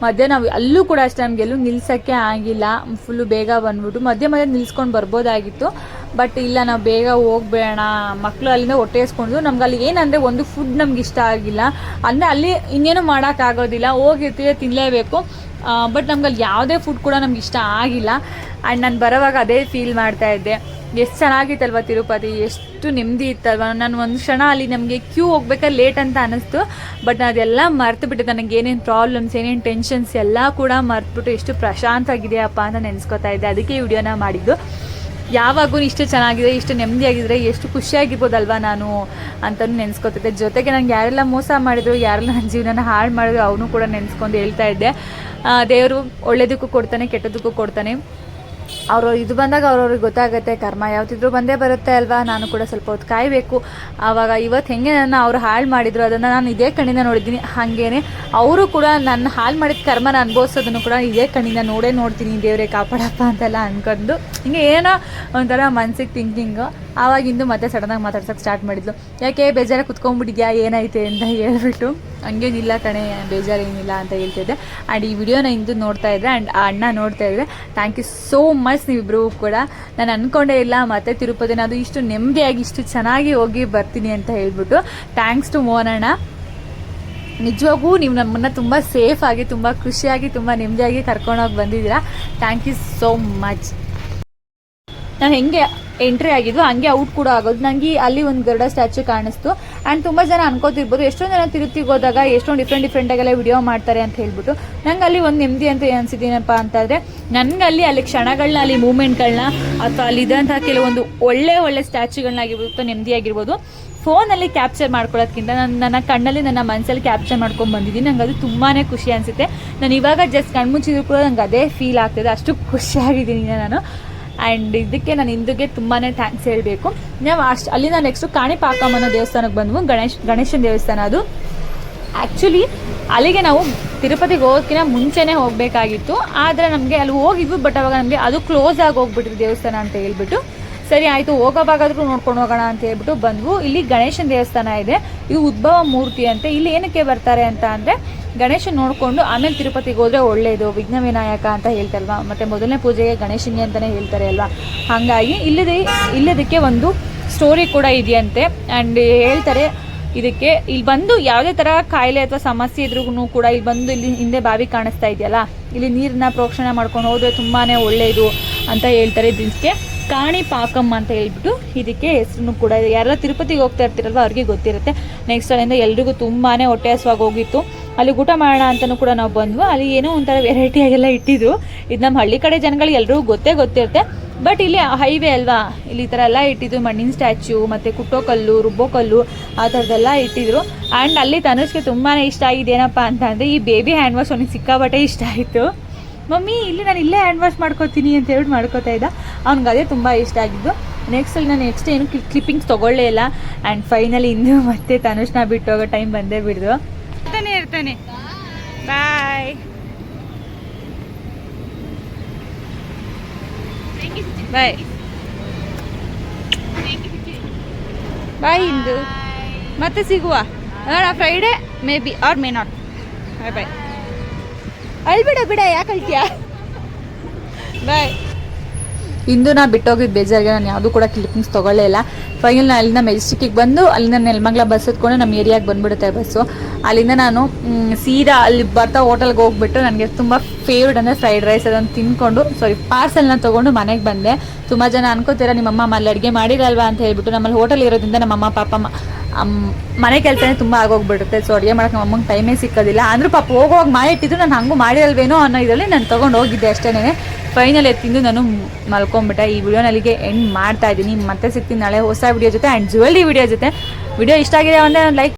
ಮಧ್ಯೆ ನಾವು ಅಲ್ಲೂ ಕೂಡ ಅಷ್ಟೇ ನಮಗೆಲ್ಲೂ ನಿಲ್ಸೋಕ್ಕೆ ಆಗಿಲ್ಲ. ಫುಲ್ಲು ಬೇಗ ಬಂದ್ಬಿಟ್ಟು ಮಧ್ಯೆ ಮಧ್ಯೆ ನಿಲ್ಸ್ಕೊಂಡು ಬರ್ಬೋದಾಗಿತ್ತು. ಬಟ್ ಇಲ್ಲ, ನಾವು ಬೇಗ ಹೋಗ್ಬೇಡ ಮಕ್ಕಳು ಅಲ್ಲಿಂದ ಹೊಟ್ಟೆಸ್ಕೊಂಡು, ನಮ್ಗೆ ಅಲ್ಲಿ ಏನಂದರೆ ಒಂದು ಫುಡ್ ನಮ್ಗೆ ಇಷ್ಟ ಆಗಿಲ್ಲ. ಅಂದರೆ ಅಲ್ಲಿ ಇನ್ನೇನು ಮಾಡೋಕ್ಕಾಗೋದಿಲ್ಲ ಹೋಗಿರ್ತೀವಿ ತಿನ್ನಲೇಬೇಕು ಬಟ್ ನಮ್ಗೆ ಅಲ್ಲಿ ಯಾವುದೇ ಫುಡ್ ಕೂಡ ನಮ್ಗೆ ಇಷ್ಟ ಆಗಿಲ್ಲ. ಆ್ಯಂಡ್ ನಾನು ಬರೋವಾಗ ಅದೇ ಫೀಲ್ ಮಾಡ್ತಾ ಇದ್ದೆ. ಎಷ್ಟು ಚೆನ್ನಾಗಿತ್ತಲ್ವ ತಿರುಪತಿ. ಎಷ್ಟು ನೆಮ್ಮದಿ ಇತ್ತಲ್ವ. ನಾನು ಒಂದು ಕ್ಷಣ ಅಲ್ಲಿ ನಮಗೆ ಕ್ಯೂ ಹೋಗ್ಬೇಕಾದ್ರೆ ಲೇಟ್ ಅಂತ ಅನ್ನಿಸ್ತು ಬಟ್ ಅದೆಲ್ಲ ಮರ್ತು ಬಿಟ್ಟು ನನಗೆ ಏನೇನು ಪ್ರಾಬ್ಲಮ್ಸ್ ಏನೇನು ಟೆನ್ಷನ್ಸ್ ಎಲ್ಲ ಕೂಡ ಮರೆತುಬಿಟ್ಟು ಎಷ್ಟು ಪ್ರಶಾಂತವಾಗಿದೆಯಪ್ಪ ಅಂತ ನೆನೆಸ್ಕೊತಾ ಇದ್ದೆ. ಅದಕ್ಕೆ ವಿಡಿಯೋನ ಮಾಡಿದ್ದು. ಯಾವಾಗೂ ಇಷ್ಟು ಚೆನ್ನಾಗಿದೆ, ಇಷ್ಟು ನೆಮ್ಮದಿಯಾಗಿದ್ರೆ ಎಷ್ಟು ಖುಷಿಯಾಗಿರ್ಬೋದಲ್ವಾ ನಾನು ಅಂತಲೂ ನೆನೆಸ್ಕೊತಿದ್ದೆ. ಜೊತೆಗೆ ನಂಗೆ ಯಾರೆಲ್ಲ ಮೋಸ ಮಾಡಿದ್ರು, ಯಾರೆಲ್ಲ ನನ್ನ ಜೀವನನ ಹಾಳು ಮಾಡಿದ್ರು, ಅವನು ಕೂಡ ನೆನೆಸ್ಕೊಂಡು ಹೇಳ್ತಾ ಇದ್ದೆ. ದೇವರು ಒಳ್ಳೆಯದಕ್ಕೂ ಕೊಡ್ತಾನೆ, ಕೆಟ್ಟದಕ್ಕೂ ಕೊಡ್ತಾನೆ. ಅವರು ಇದು ಬಂದಾಗ ಅವ್ರವ್ರಿಗೆ ಗೊತ್ತಾಗುತ್ತೆ, ಕರ್ಮ ಯಾವತ್ತಿದ್ರು ಬಂದೇ ಬರುತ್ತೆ ಅಲ್ವಾ? ನಾನು ಕೂಡ ಸ್ವಲ್ಪ ಹೊತ್ತು ಕಾಯಬೇಕು. ಆವಾಗ ಇವತ್ತು ಹೆಂಗೆ ನನ್ನ ಅವರು ಹಾಳು ಮಾಡಿದ್ರು, ಅದನ್ನು ನಾನು ಇದೇ ಕಣ್ಣಿಂದ ನೋಡಿದ್ದೀನಿ. ಹಾಗೇನೆ ಅವರು ಕೂಡ ನನ್ನ ಹಾಳು ಮಾಡಿದ ಕರ್ಮನ ಅನುಭವಿಸೋದನ್ನು ಕೂಡ ಇದೇ ಕಣ್ಣಿಂದ ನೋಡೇ ನೋಡ್ತೀನಿ, ದೇವರೇ ಕಾಪಾಡಪ್ಪ ಅಂತೆಲ್ಲ ಅನ್ಕೊಂಡು. ಹಿಂಗೆ ಏನೋ ಒಂಥರ ಮನ್ಸಿಗೆ ಥಿಂಕಿಂಗು ಆವಾಗಿಂದು ಮತ್ತೆ ಸಡನ್ನಾಗಿ ಮಾತಾಡ್ಸೋಕೆ ಸ್ಟಾರ್ಟ್ ಮಾಡಿದ್ಲು. ಯಾಕೆ ಬೇಜಾರ ಕುತ್ಕೊಂಡ್ಬಿಟ್ಟಿದ್ಯಾ? ಏನೈತೆ ಅಂತ ಹೇಳ್ಬಿಟ್ಟು. ಹಂಗೇನಿಲ್ಲ ಕಣೆ, ಬೇಜಾರೇನಿಲ್ಲ ಅಂತ ಹೇಳ್ತಿದ್ದೆ. ಆ್ಯಂಡ್ ಈ ವಿಡಿಯೋನ ಇಂದು ನೋಡ್ತಾ ಇದ್ದೆ ಆ್ಯಂಡ್ ಆ ಅಣ್ಣ ನೋಡ್ತಾ ಇದ್ದೆ ಥ್ಯಾಂಕ್ ಯು ಸೋ ಮಚ್ ನೀವಿಬ್ಬರು ಕೂಡ ನಾನು ಅಂದ್ಕೊಂಡೇ ಇಲ್ಲ, ಮತ್ತೆ ತಿರುಪತಿನ ಅದು ಇಷ್ಟು ನೆಮ್ಮದಿಯಾಗಿ ಇಷ್ಟು ಚೆನ್ನಾಗಿ ಹೋಗಿ ಬರ್ತೀನಿ ಅಂತ ಹೇಳ್ಬಿಟ್ಟು ಥ್ಯಾಂಕ್ಸ್ ಟು ಮೋನಣ್ಣ. ನಿಜವಾಗೂ ನೀವು ನಮ್ಮನ್ನು ತುಂಬ ಸೇಫಾಗಿ ತುಂಬ ಖುಷಿಯಾಗಿ, ತುಂಬ ನೆಮ್ಮದಿಯಾಗಿ ಕರ್ಕೊಂಡೋಗಿ ಬಂದಿದ್ದೀರಾ. ಥ್ಯಾಂಕ್ ಯು ಸೋ ಮಚ್ ನಾನು ಹೆಂಗೆ ಎಂಟ್ರಿ ಆಗಿದ್ವು, ಹಂಗೆ ಔಟ್ ಕೂಡ ಆಗೋದು. ನನಗೆ ಅಲ್ಲಿ ಒಂದು ಗರುಡ ಸ್ಟ್ಯಾಚು ಕಾಣಿಸ್ತು. ಆ್ಯಂಡ್ ತುಂಬ ಜನ ಅನ್ಕೋತಿರ್ಬೋದು, ಎಷ್ಟೊಂದು ಜನ ತಿರುತ್ತಿಗೆ ಹೋದಾಗ ಎಷ್ಟೊಂದು ಡಿಫ್ರೆಂಟ್ ಡಿಫ್ರೆಂಟಾಗೆಲ್ಲ ವಿಡಿಯೋ ಮಾಡ್ತಾರೆ ಅಂತ ಹೇಳ್ಬಿಟ್ಟು. ನಂಗೆ ಅಲ್ಲಿ ಒಂದು ನೆಮ್ಮದಿ ಅಂತ ಅನ್ಸಿದ್ದೀನಪ್ಪ ಅಂತಂದರೆ, ನನಗೆ ಅಲ್ಲಿ ಅಲ್ಲಿ ಕ್ಷಣಗಳನ್ನ ಅಲ್ಲಿ ಮೂಮೆಂಟ್ಗಳನ್ನ ಅಥವಾ ಅಲ್ಲಿ ಇದ್ದಂತಹ ಕೆಲವೊಂದು ಒಳ್ಳೆ ಒಳ್ಳೆ ಸ್ಟ್ಯಾಚುಗಳನ್ನಾಗಿರ್ಬೋದು ನೆಮ್ಮದಿಯಾಗಿರ್ಬೋದು, ಫೋನಲ್ಲಿ ಕ್ಯಾಪ್ಚರ್ ಮಾಡ್ಕೊಳ್ಳೋದ್ಕಿಂತ ನಾನು, ನನ್ನ ಕಣ್ಣಲ್ಲಿ, ನನ್ನ ಮನಸ್ಸಲ್ಲಿ ಕ್ಯಾಪ್ಚರ್ ಮಾಡ್ಕೊಂಡು ಬಂದಿದ್ದೀನಿ. ನಂಗೆ ಅದು ತುಂಬಾ ಖುಷಿ ಅನಿಸುತ್ತೆ. ನಾನು ಇವಾಗ ಜಸ್ಟ್ ಕಣ್ಮುಚ್ಚಿದ್ರು ಕೂಡ ನಂಗೆ ಅದೇ ಫೀಲ್ ಆಗ್ತಿದೆ. ಅಷ್ಟು ಖುಷಿಯಾಗಿದ್ದೀನಿ ನಾನು. ಆ್ಯಂಡ್ ಇದಕ್ಕೆ ನಾನು ಹಿಂದೂಗೆ ತುಂಬಾ ಥ್ಯಾಂಕ್ಸ್ ಹೇಳಬೇಕು. ನಾವು ಅಷ್ಟು, ಅಲ್ಲಿಂದ ನೆಕ್ಸ್ಟು ಕಾಣಿಪಾಕಮ್ಮನ ದೇವಸ್ಥಾನಕ್ಕೆ ಬಂದ್ವು, ಗಣೇಶ್, ಗಣೇಶನ ದೇವಸ್ಥಾನ ಅದು. ಆ್ಯಕ್ಚುಲಿ ಅಲ್ಲಿಗೆ ನಾವು ತಿರುಪತಿಗೆ ಹೋಗೋಕ್ಕಿಂತ ಮುಂಚೆನೇ ಹೋಗಬೇಕಾಗಿತ್ತು. ಆದರೆ ನಮಗೆ ಅಲ್ಲಿ ಹೋಗಿದ್ವಿ ಬಟ್ ಅವಾಗ ನಮಗೆ ಅದು ಕ್ಲೋಸ್ ಆಗಿ ಹೋಗ್ಬಿಟ್ರು ದೇವಸ್ಥಾನ ಅಂತ ಹೇಳ್ಬಿಟ್ಟು. ಸರಿ, ಆಯಿತು, ಹೋಗೋವಾಗಾದ್ರೂ ನೋಡ್ಕೊಂಡು ಹೋಗೋಣ ಅಂತ ಹೇಳ್ಬಿಟ್ಟು ಬಂದ್ವು. ಇಲ್ಲಿ ಗಣೇಶನ ದೇವಸ್ಥಾನ ಇದೆ. ಇದು ಉದ್ಭವ ಮೂರ್ತಿ ಅಂತೆ. ಇಲ್ಲಿ ಏನಕ್ಕೆ ಬರ್ತಾರೆ ಅಂತ ಅಂದರೆ, ಗಣೇಶನ್ ನೋಡಿಕೊಂಡು ಆಮೇಲೆ ತಿರುಪತಿಗೆ ಹೋದರೆ ಒಳ್ಳೆಯದು ವಿಘ್ನ ವಿನಾಯಕ ಅಂತ ಹೇಳ್ತಲ್ವಾ? ಮತ್ತು ಮೊದಲನೇ ಪೂಜೆಗೆ ಗಣೇಶನಿಗೆ ಅಂತಲೇ ಹೇಳ್ತಾರೆ ಅಲ್ವಾ? ಹಾಗಾಗಿ ಇಲ್ಲದೆ, ಇಲ್ಲದಕ್ಕೆ ಒಂದು ಸ್ಟೋರಿ ಕೂಡ ಇದೆಯಂತೆ. ಆ್ಯಂಡ್ ಹೇಳ್ತಾರೆ, ಇದಕ್ಕೆ ಇಲ್ಲಿ ಬಂದು ಯಾವುದೇ ಥರ ಕಾಯಿಲೆ ಅಥವಾ ಸಮಸ್ಯೆ ಇದ್ರೂ ಕೂಡ ಇಲ್ಲಿ ಬಂದು ಇಲ್ಲಿ ಹಿಂದೆ ಬಾವಿ ಕಾಣಿಸ್ತಾ ಇದೆಯಲ್ಲ? ಇಲ್ಲಿ ನೀರನ್ನ ಪ್ರೋಕ್ಷಣೆ ಮಾಡ್ಕೊಂಡು ಹೋದರೆ ತುಂಬಾ ಒಳ್ಳೆಯದು ಅಂತ ಹೇಳ್ತಾರೆ ಇದಕ್ಕೆ. ಕಾಣಿಪಾಕಂ ಅಂತ ಹೇಳ್ಬಿಟ್ಟು ಇದಕ್ಕೆ ಹೆಸರು ಕೂಡ ಯಾರೆಲ್ಲ ತಿರುಪತಿಗೆ ಹೋಗ್ತಾ ಇರ್ತೀರಲ್ವ ಅವ್ರಿಗೆ ಗೊತ್ತಿರುತ್ತೆ. ನೆಕ್ಸ್ಟ್ ಅಲ್ಲಿಂದ ಎಲ್ರಿಗೂ ತುಂಬಾ ಹೊಟ್ಟೆ ಹಸುವಾಗಿ ಹೋಗಿತ್ತು. ಅಲ್ಲಿ ಊಟ ಮಾಡೋಣ ಅಂತಲೂ ಕೂಡ ನಾವು ಬಂದ್ವು. ಅಲ್ಲಿ ಏನೋ ಒಂಥರ ವೆರೈಟಿಯಾಗೆಲ್ಲ ಇಟ್ಟಿದ್ರು. ಇದು ನಮ್ಮ ಹಳ್ಳಿ ಕಡೆ ಜನಗಳಿಗೆ ಎಲ್ರಿಗೂ ಗೊತ್ತೇ ಗೊತ್ತಿರುತ್ತೆ. ಬಟ್ ಇಲ್ಲಿ ಹೈವೇ ಅಲ್ವಾ, ಇಲ್ಲಿ ಈ ಥರ ಎಲ್ಲ ಇಟ್ಟಿದ್ರು. ಮಣ್ಣಿನ ಸ್ಟ್ಯಾಚ್ಯೂ ಮತ್ತು ಕುಟ್ಟೋಕಲ್ಲು ರುಬ್ಬೋಕಲ್ಲು, ಆ ಥರದ್ದೆಲ್ಲ ಇಟ್ಟಿದ್ರು. ಆ್ಯಂಡ್ ಅಲ್ಲಿ ತನುಷ್ಗೆ ತುಂಬಾ ಇಷ್ಟ ಆಗಿದೆ ಅಂತ ಅಂದರೆ ಈ ಬೇಬಿ ಹ್ಯಾಂಡ್ ವಾಶ್ ಅವನಿಗೆ ಸಿಕ್ಕಾಬಟ್ಟೆ ಇಷ್ಟ ಆಯಿತು. ಮಮ್ಮಿ ಇಲ್ಲಿ ನಾನು ಇಲ್ಲೇ ಹ್ಯಾಂಡ್ ವಾಶ್ ಮಾಡ್ಕೋತೀನಿ ಅಂತ ಹೇಳ್ಬಿಟ್ಟು ಮಾಡ್ಕೋತಾ ಇದ್ದ. ಅವ್ನಿಗೆ ಅದೇ ತುಂಬ ಇಷ್ಟ ಆಗಿದ್ದು. ನೆಕ್ಸ್ಟ್ ಅಲ್ಲಿ ನಾನು ನೆಕ್ಸ್ಟ್ ಏನು ಕ್ಲಿಪ್ಪಿಂಗ್ಸ್ ತೊಗೊಳ್ಳೇ ಇಲ್ಲ. ಆ್ಯಂಡ್ ಫೈನಲಿ ಇಂದು ಮತ್ತೆ ತನುಷ್ನ ಬಿಟ್ಟು ಹೋಗೋ ಟೈಮ್ ಬಂದೇ ಬಿಡ್ದು. ಇರ್ತಾನೆ ಇರ್ತಾನೆ. ಬಾಯ್ ಬಾಯ್ ಬಾಯ್ ಇಂದು ಮತ್ತೆ ಸಿಗುವ. Friday may be or may not bye bye ಅಳ್ಬಿಡ ಬಿಡ ಯಾಕೆ ಅಳ್ತೀಯ? ಬಾಯ್. ಇಂದು ನಾ ಬಿಟ್ಟೋಗಿದ್ದು ಬೇಜಾರಿಗೆ ನಾನು ಯಾವುದೂ ಕೂಡ ಕ್ಲಿಪ್ಪಿಂಗ್ಸ್ ತೊಗೊಳ್ಳೇ ಇಲ್ಲ. ಫೈನಲ್ ನಾನು ಅಲ್ಲಿಂದ ಮೆಜೆಸ್ಟಿಕ್ಕಿಗೆ ಬಂದು ಅಲ್ಲಿಂದ ನೆಲಮಂಗ್ಲ ಬಸ್ ಹತ್ಕೊಂಡು ನಮ್ಮ ಏರಿಯಾಗೆ ಬಂದುಬಿಡುತ್ತೆ ಬಸ್ಸು ಅಲ್ಲಿಂದ ನಾನು ಸೀದಾ ಅಲ್ಲಿ ಬರ್ತಾ ಹೋಟೆಲ್ಗೆ ಹೋಗ್ಬಿಟ್ಟು ನನಗೆ ತುಂಬ ಫೇವ್ರೆಟ್ ಅಂದರೆ ಫ್ರೈಡ್ ರೈಸ್ ಅದನ್ನು ತಿನ್ಕೊಂಡು ಸಾರಿ ಪಾರ್ಸೆಲ್ನ ತೊಗೊಂಡು ಮನೆಗೆ ಬಂದೆ. ತುಂಬ ಜನ ಅನ್ಕೋತೀರ ನಿಮ್ಮಮ್ಮ ಅಲ್ಲಿ ಅಡುಗೆ ಮಾಡಿರಲ್ವಾ ಅಂತ ಹೇಳ್ಬಿಟ್ಟು ನಮ್ಮಲ್ಲಿ ಹೋಟೆಲ್ ಇರೋದ್ರಿಂದ ನಮ್ಮಮ್ಮ ಪಾಪ ಮ- ಅಮ್, ಮನೆ ಕೆಲಸನೇ ತುಂಬ ಆಗೋಗ್ಬಿಡುತ್ತೆ. ಸೊ ಅಡುಗೆ ಮಾಡೋಕೆ ನಮ್ಮ ಅಮ್ಮಂಗೆ ಟೈಮೇ ಸಿಕ್ಕೋದಿಲ್ಲ. ಅಂದರೂ ಪಾಪ ಹೋಗೋವಾಗ ಮಾಡಿಟ್ಟಿದ್ದು ನಾನು ಹಂಗೂ ಮಾಡಿರಲ್ವೇನೋ ಅನ್ನೋ ಇದರಲ್ಲಿ ನಾನು ತೊಗೊಂಡು ಹೋಗಿದ್ದೆ ಅಷ್ಟೇನೆ. ಫೈನಲ್ ಎತ್ತಿಂದು ನಾನು ಮಲ್ಕೊಂಬಿಟ್ಟೆ. ಈ ವಿಡಿಯೋನಲ್ಲಿಗೆ ಎಂಡ್ ಮಾಡ್ತಾ ಇದ್ದೀನಿ. ಮತ್ತೆ ಸಿಗ್ತೀನಿ ನಾಳೆ ಹೊಸ ವಿಡಿಯೋ ಜೊತೆ ಆ್ಯಂಡ್ ಜುವೆಲ್ರಿ ವಿಡಿಯೋ ಜೊತೆ. ವಿಡಿಯೋ ಇಷ್ಟ ಆಗಿದೆ ಅಂದರೆ ಲೈಕ್